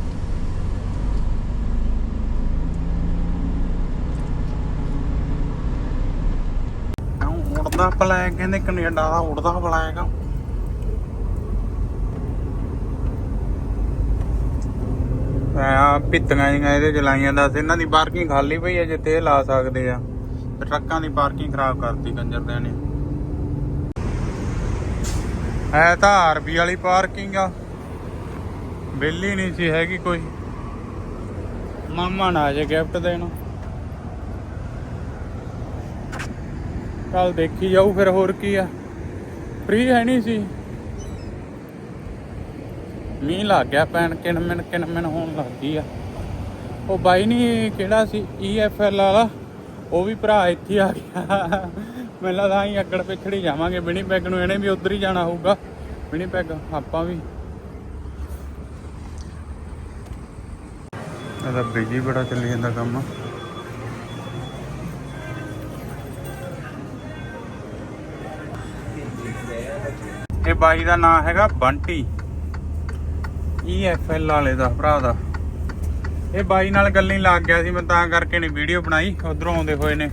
ਚਲੋ ਆਹ ਕਹਿੰਦੇ ਕੈਨੇਡਾ ਦਾ ਉੜਦਾ ਫਲੈਗ ਆ। ਪਿੱਤੀਆਂ ਜਿਹੀਆਂ ਇਹਦੇ ਚਲਾਈਆਂ ਦੱਸ ਇਹਨਾਂ ਦੀ ਪਾਰਕਿੰਗ ਖਾਲੀ ਪਈ ਹੈ ਜਿੱਥੇ ਇਹ ਲਾ ਸਕਦੇ ਆ। ਟਰੱਕਾਂ ਦੀ ਪਾਰਕਿੰਗ ਖਰਾਬ ਕਰਤੀ ਕੰਜਰਦਿਆਂ ਨੇ। ਹੈ ਤਾਂ ਆਰਬੀ ਵਾਲੀ ਪਾਰਕਿੰਗ ਆ। ਵਿਹਲੀ ਨਹੀਂ ਸੀ ਹੈਗੀ ਕੋਈ। ਮਾਮਾ ਨਾ ਜੇ ਗਿਫਟ ਦੇਣ। ਕੱਲ ਦੇਖੀ ਜਾਊ ਫਿਰ ਹੋਰ ਕੀ ਆ। ਫ੍ਰੀ ਹੈ ਨਹੀਂ ਸੀ। ਮੀਂਹ ਲੱਗ ਗਿਆ ਪੈਣ ਕਿਣ ਮਿਣ ਕਿਣ ਮਿਣ ਹੋਣ ਲੱਗ ਆ। ਉਹ ਬਾਈ ਨਹੀਂ ਕਿਹੜਾ ਸੀ EFL ਵਾਲਾ? ਉਹ ਵੀ ਭਰਾ ਇੱਥੇ ਆ ਗਿਆ। ਮੈਨੂੰ ਲੱਗਦਾ ਅਸੀਂ ਅੱਗੜ ਪਿਛੜੀ ਜਾਵਾਂਗੇ ਬਿਨੀ ਪੈਗ ਨੂੰ ਇਹਨੇ ਵੀ ਉਧਰ ਹੀ ਜਾਣਾ ਹੋਊਗਾ। ਬਿਨੀ ਪੈਗ ਆਪਾਂ ਵੀ। ਇਹਦਾ ਬਿਜ਼ੀ ਬੜਾ ਚੱਲੀ ਜਾਂਦਾ ਕੰਮ। ਬਾਈ ਦਾ ਨਾਮ ਹੈਗਾ ਬੰਟੀ। EFL ਵਾਲੇ ਦਾ, ਭਰਾ ਦਾ। ਇਹ ਬਾਈ ਨਾਲ ਗੱਲਾਂ ਹੀ ਲੱਗ ਗਿਆ ਸੀ, ਮੈਂ ਤਾਂ ਕਰਕੇ ਨਹੀਂ ਵੀਡੀਓ ਬਣਾਈ, ਉਧਰੋਂ ਆਉਂਦੇ ਹੋਏ ਨੇ।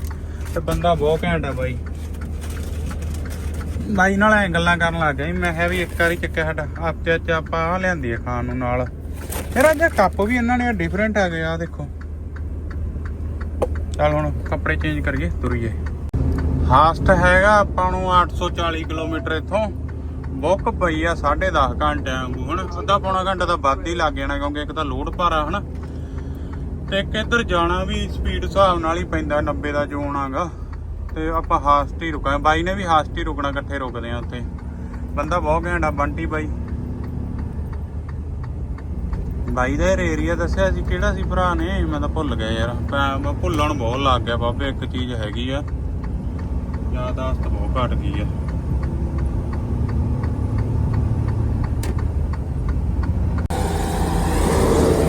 ਤੇ ਬੰਦਾ ਬਹੁਤ ਘੈਂਟ ਆ ਬਾਈ। ਬਾਈ ਨਾਲ ਐ ਗੱਲਾਂ ਕਰਨ ਲੱਗ ਗਿਆ ਮੈਂ ਕਿਹਾ ਵੀ ਇੱਕ ਵਾਰੀ ਚੱਕਿਆ ਸਾਡਾ ਆਪਤੇ ਚ ਆਪਾਂ ਆ ਲਿਆਂਦੀ ਆ ਖਾਣ ਨੂੰ ਨਾਲ। ਫਿਰ ਅੱਜ ਕੱਪ ਵੀ ਇਹਨਾਂ ਨੇ ਡਿਫਰੈਂਟ ਆ ਗਏ ਆ ਦੇਖੋ। ਚੱਲ ਹੁਣ ਕੱਪੜੇ ਚੇਂਜ ਕਰੀਏ, ਤੁਰੀਏ। ਹਾਸਟ ਹੈਗਾ ਆਪਾਂ ਨੂੰ 840 ਕਿਲੋਮੀਟਰ ਇੱਥੋਂ। ਬੁੱਕ ਪਈ ਆ 10.5 ਘੰਟਿਆਂ ਵਾਂਗੂ। ਹਣ ਅੱਧਾ ਪੌਣਾ ਘੰਟਾ ਤਾਂ ਵੱਧ ਹੀ ਲੱਗ ਜਾਣਾ ਕਿਉਂਕਿ ਇੱਕ ਤਾਂ ਲੋਡ ਭਾਰਾ ਹਨਾ। ਤੇ ਇੱਕ ਇੱਧਰ ਜਾਣਾ ਵੀ ਸਪੀਡ ਹਿਸਾਬ ਨਾਲ ਹੀ ਪੈਂਦਾ 90 ਦਾ ਜ਼ੋਨ ਆਗਾ। ਤੇ ਆਪਾਂ ਹਾਸਟ ਹੀ ਬਾਈ ਨੇ ਵੀ ਹਾਸਟ ਰੁਕਣਾ, ਇਕੱਠੇ ਰੁਕਦੇ ਆ ਉੱਥੇ। ਬੰਦਾ ਬਹੁਤ ਘੈਂਟ ਆ, ਬੰਟੀ ਬਾਈ। ਬਾਈ ਦਾ ਏਰੀਆ ਦੱਸਿਆ ਸੀ, ਕਿਹੜਾ ਸੀ ਭਰਾ ਨੇ? ਮੈਂ ਤਾਂ ਭੁੱਲ ਗਿਆ ਯਾਰ। ਮੈਂ ਭੁੱਲਣ ਬਹੁਤ ਲੱਗ ਗਿਆ ਬਾਬੇ, ਇੱਕ ਚੀਜ਼ ਹੈਗੀ ਆ। ਯਾਦਾਸ਼ਤ ਬਹੁਤ ਘਟ ਗਈ ਆ।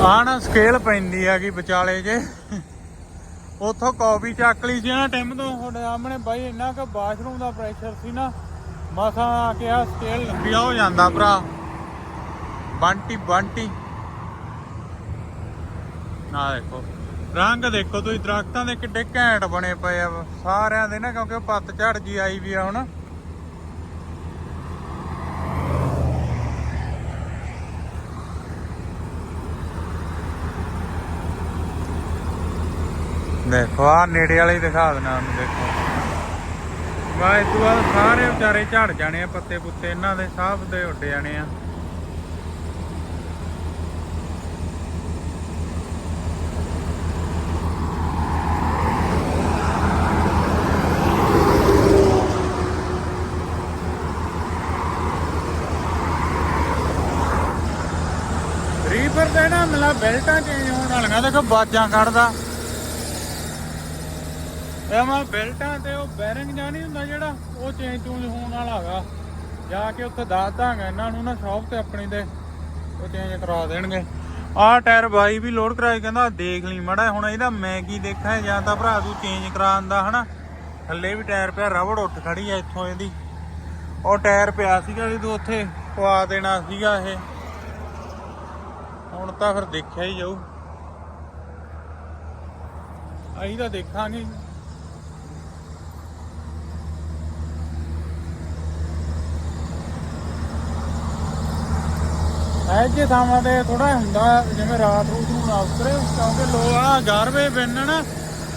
ਆਹ ਨਾ ਸਕੇਲ ਪੈਂਦੀ ਹੈਗੀ ਵਿਚਾਲੇ ਜੇ। ਉੱਥੋਂ ਕਾਫੀ ਚੱਕ ਲਈ ਸੀ ਨਾ ਟਿਮ ਤੋਂ ਤੁਹਾਡੇ ਸਾਹਮਣੇ ਬਾਈ ਇੰਨਾ ਕੁ ਬਾਥਰੂਮ ਦਾ ਪ੍ਰੈਸ਼ਰ ਸੀ ਨਾ, ਮਸਾ ਆ ਕੇ ਆ ਸਕੇਲ ਲੰਬੀਆ ਹੋ ਜਾਂਦਾ ਭਰਾ। ਬੰਟੀ ਬੰਟੀ। ਨਾ ਦੇਖੋ, ਰੰਗ ਦੇਖੋ ਤੁਸੀਂ, ਦਰਖਤਾਂ ਦੇ ਕਿੱਡੇ ਘੈਂਟ ਬਣੇ ਪਏ ਆ, ਸਾਰਿਆਂ ਦੇ ਨਾ, ਕਿਉਂਕਿ ਉਹ ਪੱਤ ਝੜ ਜੀ ਆਈ ਵੀ ਆ ਹੁਣ। ਦੇਖੋ ਆ। ਨੇੜੇ ਵਾਲੇ ਦਿਖਾ ਦੇਣਾ ਉਹਨੂੰ ਦੇਖੋ। ਵਾ ਇਹ ਤੋਂ ਬਾਅਦ ਸਾਰੇ ਵਿਚਾਰੇ ਝੜ ਜਾਣੇ ਆ ਪੱਤੇ ਪੁੱਤੇ, ਇਹਨਾਂ ਦੇ ਸਭ ਦੇ ਉੱਡ ਜਾਣੇ ਆ। ਰੀਫਰ ਦੇ ਨਾ ਮਿਲਾ ਬੈਲਟਾਂ ਚੇਂਜ ਹੋਣ ਵਾਲੀਆਂ, ਦੇਖੋ ਬਾਜਾਂ ਕੱਢਦਾ। ਇਹ ਮਾ ਬੈਲਟਾਂ ਤੇ ਉਹ ਬੈਰਿੰਗ ਜਾਂ ਨਹੀਂ ਹੁੰਦਾ ਜਿਹੜਾ, ਉਹ ਚੇਂਜ ਚੂੰਜ ਹੋਣ ਵਾਲਾ ਹੈਗਾ। ਜਾ ਕੇ ਉੱਥੇ ਦੱਸ ਦਾਂਗਾ, ਇਹਨਾਂ ਨੂੰ ਨਾ ਸ਼ਾਪ ਤੇ ਆਪਣੀ ਤੇ ਉਹ ਚੇਂਜ ਕਰਾ ਦੇਣਗੇ। ਆਹ ਟਾਇਰ ਬਾਈ ਵੀ ਲੋਡ ਕਰਾਈ, ਕਹਿੰਦਾ ਦੇਖ ਲਈ ਮੜਾ, ਹੁਣ ਇਹਦਾ ਮੈਂ ਕੀ ਦੇਖਾਂ, ਜਾਂ ਤਾਂ ਭਰਾ ਤੂੰ ਚੇਂਜ ਕਰਾਉਂਦਾ ਹਨਾ? ਥੱਲੇ ਵੀ ਟਾਇਰ ਪਿਆ, ਰਬੜ ਉੱਠ ਖੜੀ ਆ ਇੱਥੋਂ ਇਹਦੀ। ਉਹ ਟਾਇਰ ਪਿਆ ਸੀਗਾ ਵੀ ਤੂੰ ਉੱਥੇ ਪਵਾ ਦੇਣਾ ਸੀਗਾ ਇਹ। ਹੁਣ ਤਾਂ ਫਿਰ ਦੇਖਿਆ ਹੀ ਜਾਊ। ਅਸੀਂ ਤਾਂ ਦੇਖਾਂਗੇ। ਐ ਜੇ ਥਾਵਾਂ ਤੇ ਥੋੜਾ ਹੁੰਦਾ, ਜਿਵੇਂ ਰਾਤ ਰੂਤ ਨੂੰ ਨਾ ਉਤਰੇ ਕਿਉਂਕਿ ਲੋਕ ਆ 11ਵੇਂ ਦਿਨ ਨਾ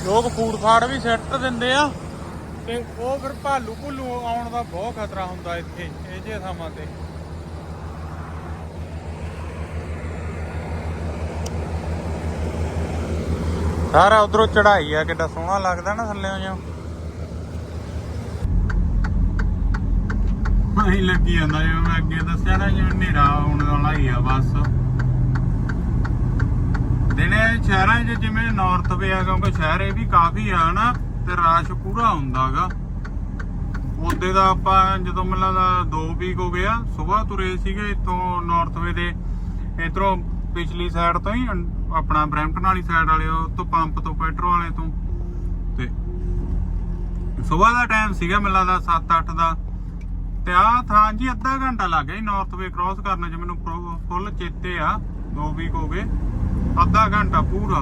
ਲੋਕ ਫੂਡ ਫਾੜ ਵੀ ਸੈੱਟ ਦਿੰਦੇ ਆ। ਤੇ ਉਹ ਫਿਰ ਭਾਲੂ ਭੁੱਲੂ ਆਉਣ ਦਾ ਬਹੁਤ ਖਤਰਾ ਹੁੰਦਾ ਇੱਥੇ ਇਹ ਜੇ ਥਾਵਾਂ ਤੇ। ਸਾਰਾ ਉਧਰੋਂ ਚੜਾਈ ਆ, ਕਿੱਡਾ ਸੋਹਣਾ ਲੱਗਦਾ ਨਾ ਥੱਲੇ ਜਿਉਂ। ਨਹੀਂ ਲੱਗੀ ਜਾਂਦਾ, ਜਿਵੇਂ ਮੈਂ ਅੱਗੇ ਦੱਸਿਆ ਨਾ, ਜਿਵੇਂ ਹਨੇਰਾ ਆਉਣ ਵਾਲਾ ਹੀ ਆ ਬਸ। ਦਿਨੇ ਸ਼ਹਿਰਾਂ 'ਚ ਜਿਵੇਂ ਨਾਰਥ ਵੇ ਆ, ਕਿਉਂਕਿ ਸ਼ਹਿਰ ਇਹ ਵੀ ਕਾਫੀ ਆ ਨਾ ਤੇ ਰਾਸ਼ ਪੂਰਾ ਹੁੰਦਾਗਾ। ਉਹਦੇ ਦਾ ਆਪਾਂ ਜਦੋਂ ਮੈਨੂੰ ਲੱਗਦਾ 2 ਵੀਕ ਹੋ ਗਿਆ ਸਵੇਰ ਤੁਰੇ ਸੀਗੇ ਇੱਥੋਂ ਨਾਰਥ ਵੇ ਦੇ। ਇਧਰੋਂ ਪਿਛਲੀ ਸਾਈਡ ਤੋਂ ਹੀ ਆਪਣਾ ਬ੍ਰੈਂਪਟਨ ਵਾਲੀ ਸਾਈਡ ਵਾਲੇ, ਉਹ ਤੋਂ ਪੰਪ ਤੋਂ ਪੈਟਰੋ ਵਾਲੇ ਤੋਂ। ਤੇ ਸਵੇਰ ਦਾ ਟਾਈਮ ਸੀਗਾ, ਮੈਨੂੰ ਲੱਗਦਾ 7-8 ਦਾ। ਤੇ ਥਾਂ ਜੀ, ਅੱਧਾ ਘੰਟਾ ਲੱਗ ਗਿਆ ਨਾਰਥ ਵੇ ਕ੍ਰਾਸ ਕਰਨ 'ਚ ਮੈਨੂੰ ਫੁੱਲ ਚੇਤੇ ਆ 2 ਵੀਕ ਹੋ ਗਏ। ਅੱਧਾ ਘੰਟਾ ਪੂਰਾ।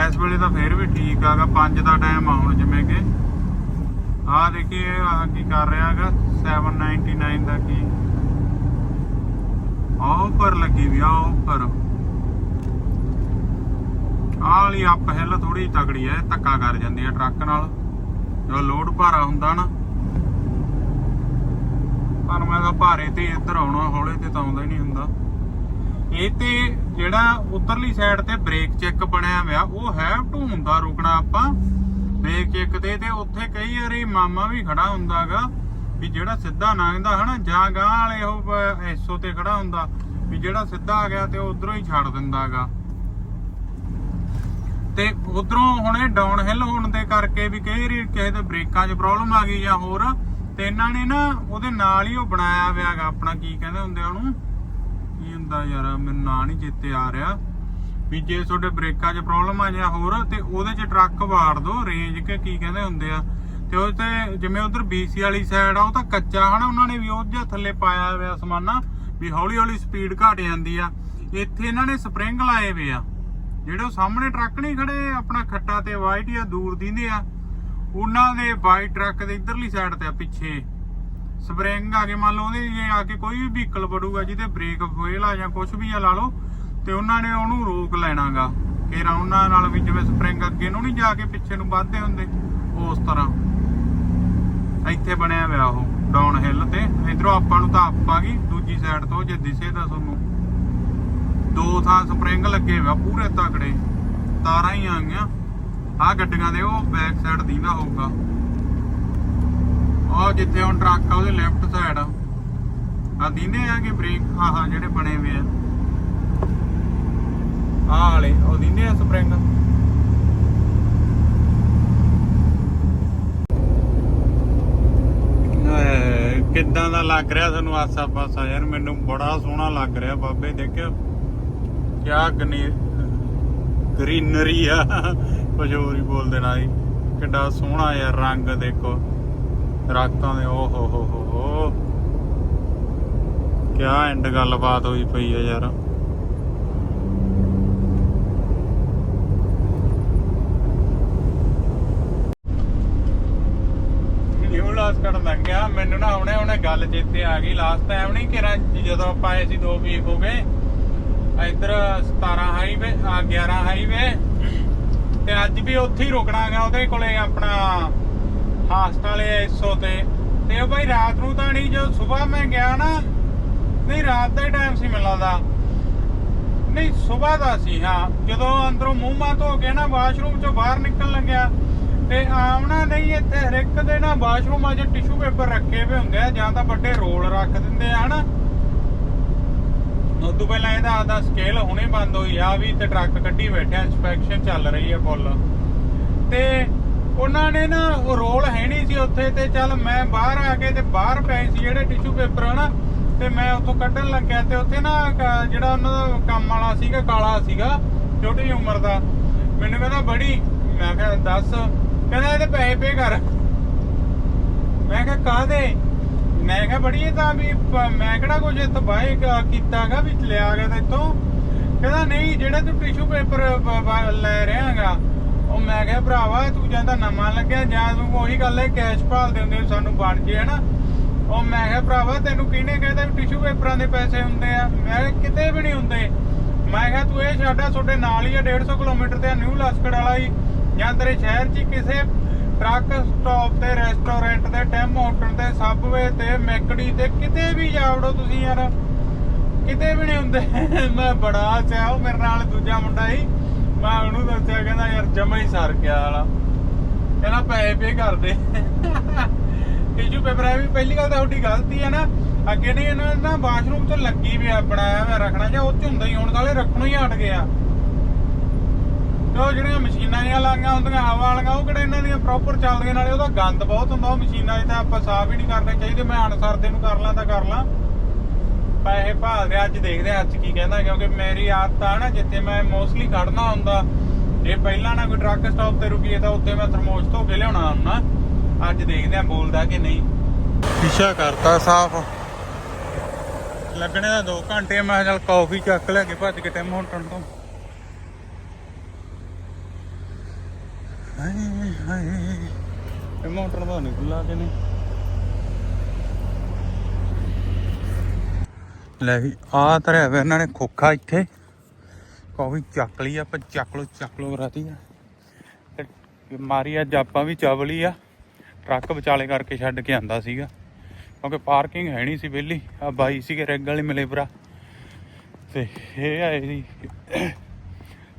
ਇਸ ਵੇਲੇ ਤਾਂ ਫੇਰ ਵੀ ਠੀਕ ਆਗਾ 5 ਦਾ ਟਾਈਮ ਆ ਹੁਣ ਜਿਵੇਂ ਕਿ। ਆਹ ਦੇਖੀਏ ਆਹ ਕੀ ਕਰ ਰਿਹਾ ਹੈਗਾ 799 ਦਾ ਕੀ। ਆਫਰ ਲੱਗੀ ਵੀ ਆ ਆਫਰ ਆਹ ਅਪ ਹਿੱਲ ਥੋੜੀ ਤਕੜੀ ਐ ਧੱਕਾ ਕਰ ਜਾਂਦੀ ਐ ਟਰੱਕ ਨਾਲ। ਜਦੋਂ ਲੋਡ ਭਾਰਾ ਹੁੰਦਾ ਨਾ ਪਰ ਮੈਂ ਤਾਂ ਭਾਰੇ ਤੇ ਇੱਧਰ ਆਉਣਾ, ਹੌਲੇ ਤੇ ਤਾਂ ਆਉਂਦਾ ਹੀ ਨਹੀਂ ਹੁੰਦਾ। ਇਹ ਤੇ ਜਿਹੜਾ ਉਧਰਲੀ ਸਾਈਡ ਤੇ ਬ੍ਰੇਕ ਚੈੱਕ ਬਣਿਆ ਹੋਇਆ, ਉਹ ਹੈ ਢੂੰਦਾ ਰੁਕਣਾ ਆਪਾਂ। ਬ੍ਰੇਕ ਚੈੱਕ ਤੇ ਤੇ ਉੱਥੇ ਕਈ ਵਾਰੀ ਮਾਮਾ ਵੀ ਖੜਾ ਹੁੰਦਾਗਾ ਵੀ ਜਿਹੜਾ ਸਿੱਧਾ ਲੰਘਦਾ ਹਨਾ, ਜਾਂ ਗਾਂ ਵਾਲੇ ਉਹ ਐਸੋ ਤੇ ਖੜਾ ਹੁੰਦਾ, ਵੀ ਜਿਹੜਾ ਸਿੱਧਾ ਆ ਗਿਆ ਤੇ ਉਧਰੋਂ ਹੀ ਛੱਡ ਦਿੰਦਾਗਾ ਤੇ ਉਧਰੋਂ ਹੁਣੇ ਡਾਊਨ ਹਿਲ ਹੋਣ ਦੇ ਕਰਕੇ ਵੀ ਕਈ ਵਾਰੀ ਕਿਸੇ ਦੇ ਬ੍ਰੇਕਾਂ 'ਚ ਪ੍ਰੋਬਲਮ ਆ ਗਈ ਜਾਂ ਹੋਰ, ਤੇ ਇਹਨਾਂ ਨੇ ਨਾ ਉਹਦੇ ਨਾਲ ਹੀ ਉਹ ਬਣਾਇਆ ਹੋਇਆਗਾ ਆਪਣਾ, ਕੀ ਕਹਿੰਦੇ ਹੁੰਦੇ ਆ ਉਹਨੂੰ? ਕੀ ਹੁੰਦਾ ਯਾਰ, ਮੈਨੂੰ ਨਾਂ ਨਹੀਂ ਚੇਤੇ ਆ ਰਿਹਾ। ਵੀ ਜੇ ਤੁਹਾਡੇ ਬ੍ਰੇਕਾਂ 'ਚ ਪ੍ਰੋਬਲਮ ਆ ਜਾਂ ਹੋਰ, ਤੇ ਉਹਦੇ 'ਚ ਟਰੱਕ ਵਾੜ ਦੋ ਰੇਂਜ ਕੇ ਕੀ ਕਹਿੰਦੇ ਹੁੰਦੇ ਆ। ਤੇ ਉਹ ਤੇ ਜਿਵੇਂ ਉਧਰ BC ਵਾਲੀ ਸਾਈਡ ਆ, ਉਹ ਤਾਂ ਕੱਚਾ ਹਨਾ, ਉਹਨਾਂ ਨੇ ਵੀ ਉਹ ਜਿਹਾ ਥੱਲੇ ਪਾਇਆ ਹੋਇਆ ਸਮਾਨਾ, ਵੀ ਹੌਲੀ ਹੌਲੀ ਸਪੀਡ ਘਟ ਜਾਂਦੀ ਆ। ਇੱਥੇ ਇਹਨਾਂ ਨੇ ਸਪਰਿੰਗ ਲਾਏ ਹੋਏ ਆ। ਜਿਹੜੇ ਉਹ ਸਾਹਮਣੇ ਟਰੱਕ ਨਹੀਂ ਖੜੇ, ਆਪਣਾ ਖੱਟਾ ਤੇ ਵਾਈਟ ਜਾਂ ਦੂਰ ਦਿੰਦੇ ਆ। ਉਹਨਾਂ ਦੇ ਵਾਈਟ ਟਰੱਕ ਦੇ ਇਧਰਲੀ ਸਾਈਡ ਤੇ ਆ, ਪਿੱਛੇ। ਸਪਰਿੰਗ ਆ ਕੇ ਮੰਨ ਲਓ ਉਹਦੇ ਜੇ ਆ ਕੇ ਕੋਈ ਵੀ ਵਹੀਕਲ ਵੜੂਗਾ, ਜਿਹਦੇ ਬ੍ਰੇਕ ਫੇਲ ਆ ਜਾਂ ਕੁਝ ਵੀ ਆ ਲਾ ਲਓ, ਤੇ ਉਹਨਾਂ ਨੇ ਉਹਨੂੰ ਰੋਕ ਲੈਣਾਗਾ। ਫੇਰ ਉਹਨਾਂ ਨਾਲ ਵੀ ਜਿਵੇਂ ਸਪਰਿੰਗ ਅੱਗੇ ਨੂੰ ਨਹੀਂ ਜਾ ਕੇ ਪਿੱਛੇ ਨੂੰ ਵੱਧਦੇ ਹੁੰਦੇ, ਉਸ ਤਰ੍ਹਾਂ। ਇੱਥੇ ਬਣਿਆ ਹੋਇਆ ਉਹ ਡਾਊਨ ਹਿੱਲ ਤੇ। ਇਧਰੋਂ ਆਪਾਂ ਨੂੰ ਤਾਂ ਅਪ ਆ ਗਈ, ਦੂਜੀ ਸਾਈਡ ਤੋਂ ਜੇ ਦਿਸੇ ਤਾਂ ਤੁਹਾਨੂੰ। ਦੋ ਥਾਂ ਸਪਰਿੰਗ ਲੱਗੇ ਹੋਇਆ ਪੂਰੇ ਤਕੜੇ। ਤਾਰਾਂ ਹੀ ਆ ਗਈਆਂ ਆ ਗੱਡੀਆਂ ਦੇ, ਉਹ ਬੈਕ ਸਾਈਡ ਦੀਦਾ ਹੋਊਗਾ। ਉਹ ਜਿੱਥੇ ਹੁਣ ਟਰੱਕ ਆ, ਉਹਦੇ ਲੈਫਟ ਸਾਈਡ ਆ। ਆ ਆ ਕਿ ਬ੍ਰੇਕ ਹਾਂ ਹਾਂ ਜਿਹੜੇ ਬਣੇ ਹੋਏ ਆ। ਆਹ ਵਾਲੇ, ਉਹ ਦੀਨੇ ਆ ਸਪਰਿੰਗ? ਕਿੱਦਾਂ ਦਾ ਲੱਗ ਰਿਹਾ ਤੁਹਾਨੂੰ ਆਸਾ ਪਾਸਾ ਯਾਰ ਮੈਨੂੰ ਬੜਾ ਸੋਹਣਾ ਲੱਗ ਰਿਹਾ ਬਾਬੇ, ਦੇਖਿਓ। ਕਿਆ ਗਨੀ ਗ੍ਰੀਨਰੀ ਆ। ਕੁਝ ਹੋਰ ਹੀ ਬੋਲ ਦੇਣਾ ਸੀ। ਕਿੱਡਾ ਸੋਹਣਾ ਯਾਰ ਰੰਗ ਦੇਖੋ। ਦਰਖਤਾਂ ਦੇ ਓ ਹੋ ਹੋ ਹੋ ਹੋ। ਕਿਆ ਐਂਡ ਗੱਲਬਾਤ ਹੋਈ ਪਈ ਆ ਯਾਰ। ਨਿਊ ਕਰਨ ਲੱਗ ਗਿਆ ਮੈਨੂੰ ਨਾ ਹੁਣੇ ਹੁਣੇ ਗੱਲ ਚੇਤੇ ਆ ਗਈ। ਲਾਸਟ ਟਾਈਮ ਨਹੀਂ ਕਿਰਾ ਜਦੋਂ ਆਪਾਂ ਆਏ ਸੀ ਦੋ ਵੀਕ ਹੋ ਗਏ। ਇੱਧਰ 17 ਹਾਈਵੇ ਆ 11 ਹਾਈਵੇ ਤੇ ਅੱਜ ਵੀ ਉੱਥੇ ਹੀ ਰੁਕਣਾਗਾ ਉਹਦੇ ਕੋਲੇ ਆਪਣਾ ਹਾਸਟ ਵਾਲੇ ਐਸੋ ਤੇ। ਤੇ ਉਹ ਭਾਈ ਰਾਤ ਨੂੰ ਤਾਂ ਨਹੀਂ ਜੋ ਸਵੇਰ ਮੈਂ ਗਿਆ ਨਾ, ਨਹੀਂ, ਰਾਤ ਦਾ ਟਾਈਮ ਸੀ ਮੈਨੂੰ ਦਾ ਨਹੀਂ ਸਵੇਰ ਦਾ ਸੀ, ਹਾਂ। ਜਦੋਂ ਅੰਦਰੋਂ ਮੂੰਹ ਮਾਂ ਧੋ ਕੇ ਨਾ ਵਾਸ਼ਰੂਮ ਚੋਂ ਬਾਹਰ ਨਿਕਲਣ ਲੱਗਿਆ, ਤੇ ਆਮਣਾ ਨਹੀਂ, ਇੱਥੇ ਹਰ ਇੱਕ ਦੇ ਨਾ ਵਾਸ਼ਰੂਮ 'ਚ ਟਿਸ਼ੂ ਪੇਪਰ ਰੱਖੇ ਹੋਏ ਹੁੰਦੇ ਆ, ਜਾਂ ਤਾਂ ਵੱਡੇ ਰੋਲ ਰੱਖ ਦਿੰਦੇ ਆ, ਹਨਾ। ਉਦੋਂ ਪਹਿਲਾਂ ਇਹਦਾ ਆਦਾ ਸਕੇਲ ਹੁਣੇ ਬੰਦ ਹੋਈ ਆ ਵੀ ਤੇ ਟਰੱਕ ਕੱਢੀ ਬੈਠਿਆ ਇਨਸਪੈਕਸ਼ਨ ਚੱਲ ਰਹੀ ਹੈ ਫੁੱਲ ਤੇ ਉਹਨਾਂ ਨੇ ਨਾ ਉਹ ਰੋਲ ਹੈ ਨਹੀਂ ਸੀ ਉੱਥੇ ਤੇ ਚੱਲ ਮੈਂ ਬਾਹਰ ਆ ਕੇ ਤੇ ਬਾਹਰ ਪਏ ਸੀ ਜਿਹੜੇ ਟਿਸ਼ੂ ਪੇਪਰ ਹਨਾ ਤੇ ਮੈਂ ਉੱਥੋਂ ਕੱਢਣ ਲੱਗਿਆ ਤੇ ਉੱਥੇ ਨਾ ਜਿਹੜਾ ਉਹਨਾਂ ਦਾ ਕੰਮ ਵਾਲਾ ਸੀਗਾ, ਕਾਲਾ ਸੀਗਾ, ਛੋਟੀ ਉਮਰ ਦਾ, ਮੈਨੂੰ ਕਹਿੰਦਾ, ਬੜੀ। ਮੈਂ ਕਿਹਾ, ਦੱਸ। ਕਹਿੰਦਾ, ਇਹਦੇ ਪੈਸੇ ਪੇ ਕਰ। ਮੈਂ ਕਿਹਾ, ਕਾਹਦੇ? ਮੈਂ ਕਿਹਾ ਬੜੀ ਤਾਂ ਵੀ ਪ- ਮੈਂ ਕਿਹੜਾ ਕੁਝ ਇੱਥੇ ਕੀਤਾਗਾ ਵੀ ਲਿਆ ਗਿਆ ਤੇ ਇੱਥੋਂ। ਕਹਿੰਦਾ, ਨਹੀਂ, ਜਿਹੜੇ ਤੂੰ ਟਿਸ਼ੂ ਪੇਪਰ ਲੈ ਰਿਹਾਗਾ, ਉਹ ਮੈਂ ਕਿਹਾ, ਭਰਾਵਾ, ਤੂੰ ਜਾਂਦਾ ਨਵਾਂ ਲੱਗਿਆ, ਜਾਂ ਤੂੰ ਉਹੀ ਗੱਲ ਹੈ ਕੈਸ਼ ਭਾਲਦੇ ਹੁੰਦੇ ਵੀ ਸਾਨੂੰ ਬਣ ਜੇ, ਹਨਾ? ਉਹ ਮੈਂ ਕਿਹਾ, ਭਰਾਵਾ, ਤੈਨੂੰ ਕਿਹਨੇ ਕਹਿੰਦਾ ਵੀ ਟਿਸ਼ੂ ਪੇਪਰਾਂ ਦੇ ਪੈਸੇ ਹੁੰਦੇ ਆ? ਮੈਂ ਕਿਹਾ, ਕਿਤੇ ਵੀ ਨਹੀਂ ਹੁੰਦੇ। ਮੈਂ ਕਿਹਾ, ਤੂੰ ਇਹ ਸਾਡਾ ਤੁਹਾਡੇ ਨਾਲ ਹੀ ਆ 150 ਕਿਲੋਮੀਟਰ ਤੇ ਨਿਊ ਲਸਕੜ ਵਾਲਾ ਹੀ, ਜਾਂ ਤੇਰੇ ਸ਼ਹਿਰ 'ਚ ਹੀ ਕਿਸੇ ਟਰੱਕ ਸਟਾਪ ਤੇ, ਰੈਸਟੋਰੈਂਟ ਤੇ, ਟੈਮ ਹੋਟਲ ਤੇ, ਸਬਵੇ ਤੇ ਮੈਕਡੀ ਤੇ, ਕਿਤੇ ਵੀ ਜਾਵੜੋ ਤੁਸੀਂ ਯਾਰ। ਕਿਤੇ ਵੀ ਨਹੀਂ ਹੁੰਦੇ। ਮੈਂ ਬੜਾ ਚਾਹ ਉਹ ਮੇਰੇ ਨਾਲ ਦੂਜਾ ਮੁੰਡਾ ਸੀ। ਮੈਂ ਉਹਨੂੰ ਦੱਸਿਆ, ਕਹਿੰਦਾ, ਯਾਰ, ਜਮਾ ਹੀ ਸਰ ਗਿਆ ਵਾਲਾ। ਕਹਿੰਦਾ, ਪੈਸੇ ਪੇ ਕਰਦੇ। ਟਿਸ਼ੂ ਪੇਪਰ ਹੈ ਵੀ ਪਹਿਲੀ ਗੱਲ ਤਾਂ ਤੁਹਾਡੀ ਗਲਤੀ ਹੈ ਨਾ। ਅੱਗੇ ਨਹੀਂ, ਇਹਨਾਂ ਨੇ ਬਾਥਰੂਮ 'ਚ ਲੱਗੀ ਵੀ ਆ ਬਣਾਇਆ ਹੋਇਆ ਰੱਖਣਾ, ਜਾਂ ਉਹ 'ਚ ਹੀ, ਹੋਣ ਸਾਲੇ ਰੱਖਣੋਂ ਹੀ ਹਟ ਗਿਆ। ਤੇ ਉਹ ਜਿਹੜੀਆਂ ਮਸ਼ੀਨਾਂ ਜਿਹੀਆਂ ਲਾਈਆਂ ਹੁੰਦੀਆਂ, ਹਵਾ ਵਾਲੀਆਂ, ਉਹ ਕਿਹੜੇ ਇਹਨਾਂ ਦੀਆਂ ਪ੍ਰੋਪਰ ਚੱਲਦੀਆਂ? ਨਾਲੇ ਉਹਦਾ ਗੰਦ ਬਹੁਤ ਹੁੰਦਾ, ਉਹ ਮਸ਼ੀਨਾਂ 'ਚ ਤਾਂ ਆਪਾਂ ਸਾਫ਼ ਹੀ ਨਹੀਂ ਕਰਨੇ ਚਾਹੀਦੇ ਮੈਂ ਅਨਸਰ ਦੇ ਨੂੰ ਕਰ ਲਾਂ ਤਾਂ ਕਰ ਲਾਂ। ਪੈਸੇ ਭਾਲਦੇ ਅੱਜ ਦੇਖਦੇ ਆ ਅੱਜ ਕੀ ਕਹਿੰਦਾ, ਕਿਉਂਕਿ ਮੇਰੀ ਆਦਤ ਆ ਨਾ, ਜਿੱਥੇ ਮੈਂ ਮੋਸਟਲੀ ਖੜਨਾ ਹੁੰਦਾ, ਜੇ ਪਹਿਲਾਂ ਨਾ ਕੋਈ ਟਰੱਕ ਸਟਾਪ ਤੇ ਰੁਕੀਏ ਤਾਂ ਉੱਥੇ ਮੈਂ ਥਰਮੋਸ ਧੋ ਕੇ ਲਿਆਉਣਾ ਹੁੰਦਾ। ਅੱਜ ਦੇਖਦੇ ਆ ਬੋਲਦਾ ਕਿ ਨਹੀਂ। ਸ਼ੀਸ਼ਾ ਕਰਤਾ ਸਾਫ਼। ਲੱਗਣੇ ਦਾ 2 ਘੰਟੇ ਮੈਂ ਕਿਹਾ ਕਾਫੀ ਚੱਕ ਲੈ ਕੇ ਭੱਜ ਕੇ ਟੈਮ ਹੋਟਣ ਤੋਂ ਹਾਏ ਇਹ ਮੋਟਰ ਦਾ ਨਹੀਂ ਖੁੱਲਾ ਕਿ ਨਹੀਂ? ਲੈ ਵੀ ਆ ਧਰਿਆ ਵੇ ਇਹਨਾਂ ਨੇ ਖੋਖਾ ਇੱਥੇ। ਕਾਫੀ ਚੱਕ ਲਈ ਆਪਾਂ ਚੱਕ ਲੋ ਚੱਕ ਲੋ ਰਾਤੀ। ਤੇ ਮਾਰੀ ਅੱਜ ਆਪਾਂ ਵੀ ਚਾਵਲੀ ਆ। ਟਰੱਕ ਵਿਚਾਲੇ ਕਰਕੇ ਛੱਡ ਕੇ ਆਂਦਾ ਸੀਗਾ। ਕਿਉਂਕਿ ਪਾਰਕਿੰਗ ਹੈ ਨਹੀਂ ਸੀ ਵਿਹਲੀ। ਆ ਬਾਈ ਸੀਗੇ ਰੈਗ ਵਾਲੇ ਮਿਲੇ ਭਰਾ। ਤੇ ਇਹ ਆਏ ਸੀ।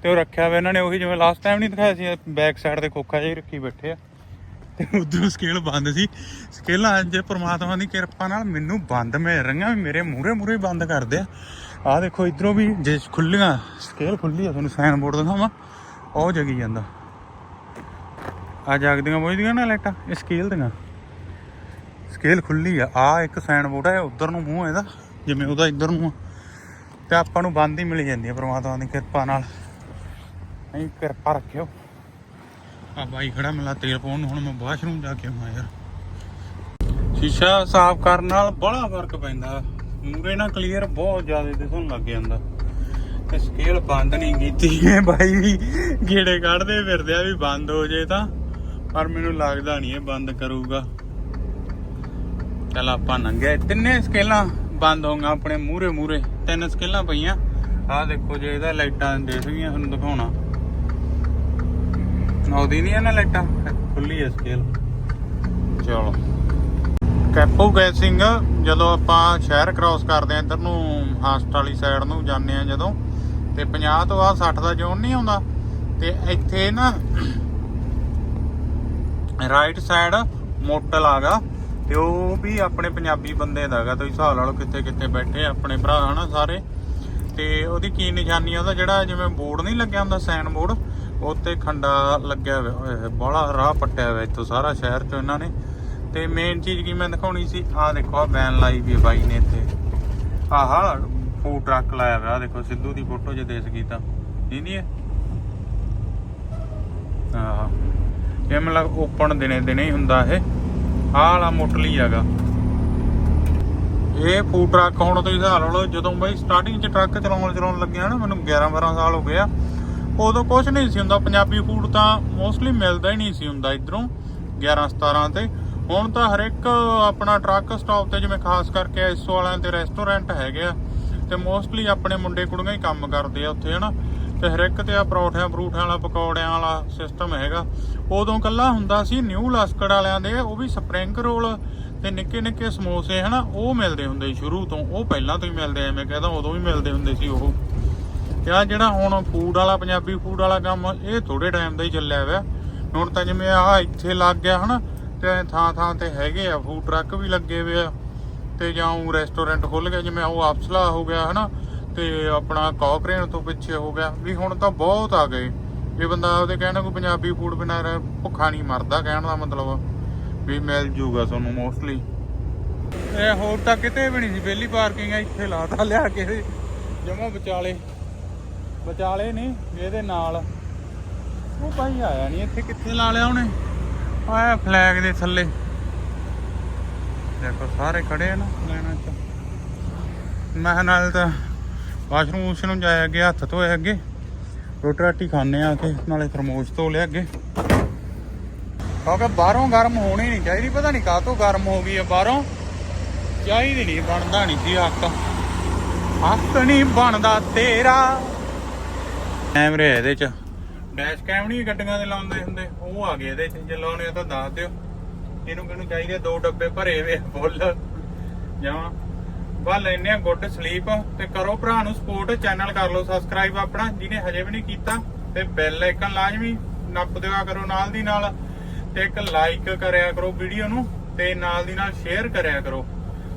ਤੇ ਉਹ ਰੱਖਿਆ ਵਾ ਇਹਨਾਂ ਨੇ ਉਹੀ ਜਿਵੇਂ ਲਾਸਟ ਟਾਈਮ ਨਹੀਂ ਦਿਖਾਇਆ ਸੀ ਬੈਕ ਸਾਈਡ ਤੇ ਖੋਖਾ ਜਿਹਾ ਰੱਖੀ ਬੈਠੇ ਆ। ਤੇ ਉਧਰੋਂ ਸਕੇਲ ਬੰਦ ਸੀ। ਸਕੇਲਾਂ ਜੇ ਪ੍ਰਮਾਤਮਾ ਦੀ ਕਿਰਪਾ ਨਾਲ ਮੈਨੂੰ ਬੰਦ ਮਿਲ ਰਹੀਆਂ ਵੀ ਮੇਰੇ ਮੂਰੇ ਮੂਰੇ ਬੰਦ ਕਰਦੇ ਆ। ਆਹ ਦੇਖੋ, ਇਧਰੋਂ ਵੀ ਜੇ ਖੁੱਲੀਆਂ ਸਕੇਲ ਖੁੱਲੀ ਆ, ਤੁਹਾਨੂੰ ਸਾਈਨ ਬੋਰਡ ਦਿਖਾਵਾਂ। ਉਹ ਜਗੀ ਜਾਂਦਾ। ਆ ਜਾਗਦੀਆਂ ਬੁਝਦੀਆਂ ਨਾ ਲਾਈਟਾਂ, ਇਹ ਸਕੇਲ ਦੀਆਂ। ਸਕੇਲ ਖੁੱਲੀ ਆ ਆ ਇੱਕ ਸਾਈਨ ਬੋਰਡ ਹੈ ਉਧਰ ਨੂੰ ਮੂੰਹ ਇਹਦਾ, ਜਿਵੇਂ ਉਹਦਾ ਇੱਧਰ ਨੂੰ ਆ। ਤੇ ਆਪਾਂ ਨੂੰ ਬੰਦ ਹੀ ਮਿਲ ਜਾਂਦੀ ਹੈ ਪ੍ਰਮਾਤਮਾ ਦੀ ਕਿਰਪਾ ਨਾਲ। ਨਹੀਂ, ਕਿਰਪਾ ਰੱਖਿਓ। ਆ ਬਾਈ ਖੜਾ ਮਿਲਾ ਤੇਲ ਪਾਉਣ ਨੂੰ, ਹੁਣ ਮੈਂ ਵਾਸ਼ਰੂਮ ਜਾ ਕੇ ਆਵਾਂ ਯਾਰ। ਸ਼ੀਸ਼ਾ ਸਾਫ਼ ਕਰਨ ਨਾਲ ਬੜਾ ਫ਼ਰਕ ਪੈਂਦਾ। ਮੂਰੇ ਨਾਲ ਕਲੀਅਰ ਬਹੁਤ ਜ਼ਿਆਦਾ ਦਿਸਣ ਲੱਗ ਜਾਂਦਾ। ਤੇ ਸਕੇਲ ਬੰਦ ਨਹੀਂ ਕੀਤੀ ਇਹ ਬਾਈ ਵੀ। ਗੇੜੇ ਕੱਢਦੇ ਫਿਰਦੇ ਆ ਵੀ ਬੰਦ ਹੋ ਜੇ ਤਾਂ। ਪਰ ਮੈਨੂੰ ਲੱਗਦਾ ਨਹੀਂ ਇਹ ਬੰਦ ਕਰੂਗਾ। ਚਲ ਆਪਾਂ ਨੰਗੇ ਤਿੰਨੇ ਸਕੇਲਾਂ ਬੰਦ ਹੋਗਾ ਆਪਣੇ ਮੂਰੇ ਮੂਰੇ ਤਿੰਨ ਸਕੇਲਾਂ ਪਈਆਂ। ਆਹ ਦੇਖੋ ਜੇ ਇਹਦਾ ਲਾਈਟਾਂ ਦੇਖ ਗਈਆਂ ਤੁਹਾਨੂੰ ਦਿਖਾਉਣਾ। ਆਉਦੀ ਨਹੀਂ ਨਾ ਲਾਈਟਾਂ? ਖੁੱਲੀ ਹੈ ਸਕੇਲ ਚਲੋ। ਕੈਪੋ ਗੈਸਿੰਗ ਜਦੋਂ ਆਪਾਂ ਸ਼ਹਿਰ ਕ੍ਰਾਸ ਕਰਦੇ ਆ ਇੱਧਰ ਨੂੰ ਹਾਸਟ ਵਾਲੀ ਸਾਈਡ ਨੂੰ ਜਾਂਦੇ ਆ ਜਦੋਂ ਤੇ 50 ਤੋਂ ਆ 60 ਦਾ ਜ਼ੋਨ ਨਹੀਂ ਆਉਂਦਾ। ਤੇ ਇੱਥੇ ਨਾ ਰਾਈਟ ਸਾਈਡ ਮੋਟਲ ਆਗਾ ਤੇ ਉਹ ਵੀ ਆਪਣੇ ਪੰਜਾਬੀ ਬੰਦੇ ਦਾ ਹੈਗਾ ਤੁਸੀਂ ਹਿਸਾਬ ਲਾ ਲਓ ਕਿੱਥੇ ਕਿੱਥੇ ਬੈਠੇ ਆਪਣੇ ਭਰਾ ਹਨਾ ਸਾਰੇ। ਤੇ ਉਹਦੀ ਕੀ ਨਿਸ਼ਾਨੀ ਆ ਉਹਦਾ ਜਿਹੜਾ ਜਿਵੇਂ ਬੋਰਡ ਨਹੀਂ ਲੱਗਿਆ ਹੁੰਦਾ ਸਾਈਨ ਬੋਰਡ ਉੱਤੇ ਖੰਡਾ ਲੱਗਿਆ ਹੋਇਆ ਬੜਾ ਰਾਹ ਪੱਟਿਆ ਹੋਇਆ ਇੱਥੋਂ ਸਾਰਾ ਸ਼ਹਿਰ ਚੋਂ ਇਹਨਾਂ ਨੇ। ਤੇ ਮੇਨ ਚੀਜ਼ ਕੀ ਮੈਂ ਦਿਖਾਉਣੀ ਸੀ? ਆਹ ਦੇਖੋ ਆ ਵੈਨ ਲਾਈ ਵੀ ਬਾਈ ਨੇ ਇੱਥੇ। ਆਹ ਫੂਡ ਟਰੱਕ ਲਾਇਆ ਹੋਇਆ ਦੇਖੋ, ਸਿੱਧੂ ਦੀ ਫੋਟੋ ਜੇ ਦੇਸ ਕੀਤਾ ਇਹ ਨਹੀਂ ਹੈ? ਆਹ, ਇਹ ਮਤਲਬ ਓਪਨ ਦਿਨੇ ਦਿਨੇ ਹੀ ਹੁੰਦਾ ਇਹ। ਆਹ ਵਾਲਾ ਮੋਟਲੀ ਹੈਗਾ ਇਹ ਫੂਡ ਟਰੱਕ ਹੁਣ ਤੁਸੀਂ ਹਿਸਾਬ ਲਾ ਲਓ, ਜਦੋਂ ਬਾਈ ਸਟਾਰਟਿੰਗ 'ਚ ਟਰੱਕ ਚਲਾਉਣ ਚਲਾਉਣ ਲੱਗਿਆ ਨਾ, ਮੈਨੂੰ 11 12 ਸਾਲ ਹੋ ਗਏ ਆ। ਉਦੋਂ ਕੁਝ ਨਹੀਂ ਸੀ ਹੁੰਦਾ, ਪੰਜਾਬੀ ਫੂਡ ਤਾਂ ਮੋਸਟਲੀ ਮਿਲਦਾ ਹੀ ਨਹੀਂ ਸੀ ਹੁੰਦਾ ਇਧਰੋਂ 11 17 ਤੇ। ਹੁਣ ਤਾਂ ਹਰ ਇੱਕ ਆਪਣਾ ਟਰੱਕ ਸਟਾਪ ਤੇ, ਜਿਵੇਂ ਖਾਸ ਕਰਕੇ ਐਸੋ ਵਾਲਿਆਂ ਦੇ ਰੈਸਟੋਰੈਂਟ ਹੈਗੇ ਆ, ਤੇ ਮੋਸਟਲੀ ਆਪਣੇ ਮੁੰਡੇ ਕੁੜੀਆਂ ਹੀ ਕੰਮ ਕਰਦੇ ਆ ਉੱਥੇ, ਹਨਾ। ਤੇ ਹਰ ਇੱਕ ਤੇ ਆ ਪਰੌਠਿਆਂ, ਪਰੂਠਿਆਂ ਵਾਲਾ, ਪਕੌੜਿਆਂ ਵਾਲਾ ਸਿਸਟਮ ਹੈਗਾ। ਉਦੋਂ ਕੱਲਾ ਹੁੰਦਾ ਸੀ ਨਿਊ ਲਾਸਕੜ ਵਾਲਿਆਂ ਦੇ, ਉਹ ਵੀ ਸਪਰਿੰਗ ਰੋਲ ਤੇ ਨਿੱਕੇ ਨਿੱਕੇ ਸਮੋਸੇ, ਹਨਾ, ਉਹ ਮਿਲਦੇ ਹੁੰਦੇ ਸ਼ੁਰੂ ਤੋਂ। ਉਹ ਪਹਿਲਾਂ ਤੋਂ ਹੀ ਮਿਲਦੇ ਐਵੇਂ ਮੈਂ ਉਦੋਂ ਵੀ ਮਿਲਦੇ ਹੁੰਦੇ ਸੀ ਉਹ। ਤੇ ਆ ਜਿਹੜਾ ਹੁਣ ਫੂਡ ਵਾਲਾ, ਪੰਜਾਬੀ ਫੂਡ ਵਾਲਾ ਕੰਮ, ਇਹ ਥੋੜੇ ਟਾਈਮ ਦਾ ਹੀ ਚੱਲਿਆ ਹੋਇਆ ਹੁਣ ਤਾਂ ਜਿਵੇਂ ਆਹ ਇੱਥੇ ਲੱਗ ਗਿਆ ਹਨਾ, ਤੇ ਥਾਂ ਥਾਂ ਤੇ ਹੈਗੇ ਆ ਫੂਡ ਟਰੱਕ ਵੀ ਲੱਗੇ ਹੋਏ ਆ। ਤੇ ਜਾਂ ਉਹ ਰੈਸਟੋਰੈਂਟ ਖੁੱਲ ਗਿਆ, ਜਿਵੇਂ ਉਹ ਅਫਸਲਾ ਹੋ ਗਿਆ ਹਨਾ, ਤੇ ਆਪਣਾ ਕੌਕਰੇਨ ਤੋਂ ਪਿੱਛੇ ਹੋ ਗਿਆ। ਵੀ ਹੁਣ ਤਾਂ ਬਹੁਤ ਆ ਗਏ। ਇਹ ਬੰਦਾ ਉਹਦੇ ਕਹਿਣਾ ਕੋਈ ਪੰਜਾਬੀ ਫੂਡ ਬਿਨਾਂ ਭੁੱਖਾ ਨਹੀਂ ਮਰਦਾ ਕਹਿਣ ਦਾ ਮਤਲਬ। ਵੀ ਮਿਲ ਜੂਗਾ ਤੁਹਾਨੂੰ ਮੋਸਟਲੀ ਇਹ ਹੋਰ ਤਾਂ ਕਿਤੇ ਵੀ ਨਹੀਂ ਸੀ ਬੇਲੀ ਪਾਰਕਿੰਗ ਆ, ਇੱਥੇ ਲਾਤਾ, ਲਿਆ ਕੇ ਜਮਾ ਵਿਚਾਲੇ। ਵਿਚਾਲੇ ਨਹੀਂ ਇਹਦੇ ਨਾਲ। ਉਹ ਭਾਈ ਆਇਆ ਨਹੀਂ ਇੱਥੇ ਕਿੱਥੇ ਲਾ ਲਿਆ ਉਹਨੇ? ਆਇਆ ਫਲੈਗ ਦੇ ਥੱਲੇ। ਦੇਖੋ, ਸਾਰੇ ਖੜੇ ਆ ਨਾ ਲੈਣਾ ਚ ਮੈਂ ਨਾਲ ਤਾਂ ਵਾਸ਼ਰੂਮ ਉਸ ਨੂੰ ਜਾਇਆ ਅੱਗੇ, ਹੱਥ ਧੋਏ ਅੱਗੇ। ਰੋਟੀ ਰਾਟੀ ਖਾਣੇ ਆ ਕੇ ਨਾਲੇ ਫਰਮੋਸ਼ ਧੋ ਲਿਆ ਅੱਗੇ। ਕਿਉਂਕਿ ਬਾਹਰੋਂ ਗਰਮ ਹੋਣੀ ਨਹੀਂ ਚਾਹੀਦੀ, ਪਤਾ ਨਹੀਂ ਕਾਹ ਤੋਂ ਗਰਮ ਹੋ ਗਈ ਆ ਬਾਹਰੋਂ। ਚਾਹੀਦੀ ਨਹੀਂ ਬਣਦਾ ਨਹੀਂ ਸੀ ਹੱਕ ਹੱਕ ਨਹੀਂ ਬਣਦਾ ਤੇਰਾ। ਕੈਮਰੇ ਇਹਦੇ ਚ। ਡੈਸ਼ ਕੈਮ ਨਹੀਂ ਗੱਡੀਆਂ ਦੇ ਲਾਉਂਦੇ ਹੁੰਦੇ? ਉਹ ਆ ਗਏ ਇਹਦੇ ਚ। ਜੇ ਲਾਉਣੇ ਤਾਂ ਦੱਸ ਦਿਓ। ਇਹਨੂੰ ਕਿਹਨੂੰ ਚਾਹੀਦੇ? ਦੋ ਡੱਬੇ ਭਰੇ ਵੇ, ਫੁੱਲ। ਜਾਂ ਬਾ ਲੈਨੇ ਆ ਗੁੱਡ ਸਲੀਪ ਤੇ ਕਰੋ ਭਰਾ ਨੂੰ ਸਪੋਰਟ ਚੈਨਲ ਕਰ ਲਓ ਸਬਸਕ੍ਰਾਈਬ ਆਪਣਾ। ਜਿਹਨੇ ਹਜੇ ਵੀ ਨਹੀਂ ਕੀਤਾ, ਤੇ ਬੈਲ ਆਈਕਨ ਲਾਜ਼ਮੀ ਨੱਪ ਦਿਆ ਕਰੋ ਨਾਲ ਦੀ ਨਾਲ। ਤੇ ਇੱਕ ਲਾਈਕ ਕਰਿਆ ਕਰੋ ਵੀਡੀਓ ਨੂੰ, ਤੇ ਨਾਲ ਦੀ ਨਾਲ ਸ਼ੇਅਰ ਕਰਿਆ ਕਰੋ।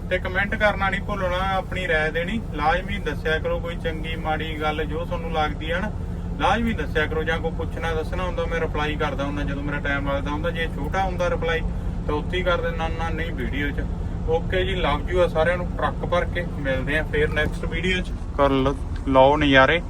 ਤੇ ਕਮੈਂਟ ਕਰਨਾ ਨਹੀਂ ਭੁੱਲਣਾ ਆਪਣੀ رائے ਦੇਣੀ ਲਾਜ਼ਮੀ ਦੱਸਿਆ ਕਰੋ ਕੋਈ ਚੰਗੀ ਮਾੜੀ ਗੱਲ ਜੋ ਤੁਹਾਨੂੰ ਲੱਗਦੀ ਹੈ ਨਾ ਲਾਜ਼ਮੀ ਦੱਸਿਆ ਕਰੋ ਜਾਂ ਕੋਈ ਪੁੱਛਣਾ ਦੱਸਣਾ ਹੁੰਦਾ ਮੈਂ ਰਿਪਲਾਈ ਕਰਦਾ ਹੁੰਦਾ ਜਦੋਂ ਮੇਰਾ ਟਾਈਮ ਲੱਗਦਾ ਹੁੰਦਾ ਜੇ ਛੋਟਾ ਹੁੰਦਾ ਰਿਪਲਾਈ ਤਾਂ ਉੱਥੇ ਹੀ ਕਰ ਦਿੰਦਾ ਨਾ ਨਹੀਂ ਵੀਡੀਓ 'ਚ ਓਕੇ ਜੀ ਲਵ ਯੂ ਆ ਸਾਰਿਆਂ ਨੂੰ ਟਰੱਕ ਭਰ ਕੇ ਮਿਲਦੇ ਆ ਫੇਰ ਨੈਕਸਟ ਵੀਡੀਓ 'ਚ ਕਰ ਲਓ ਨਜ਼ਾਰੇ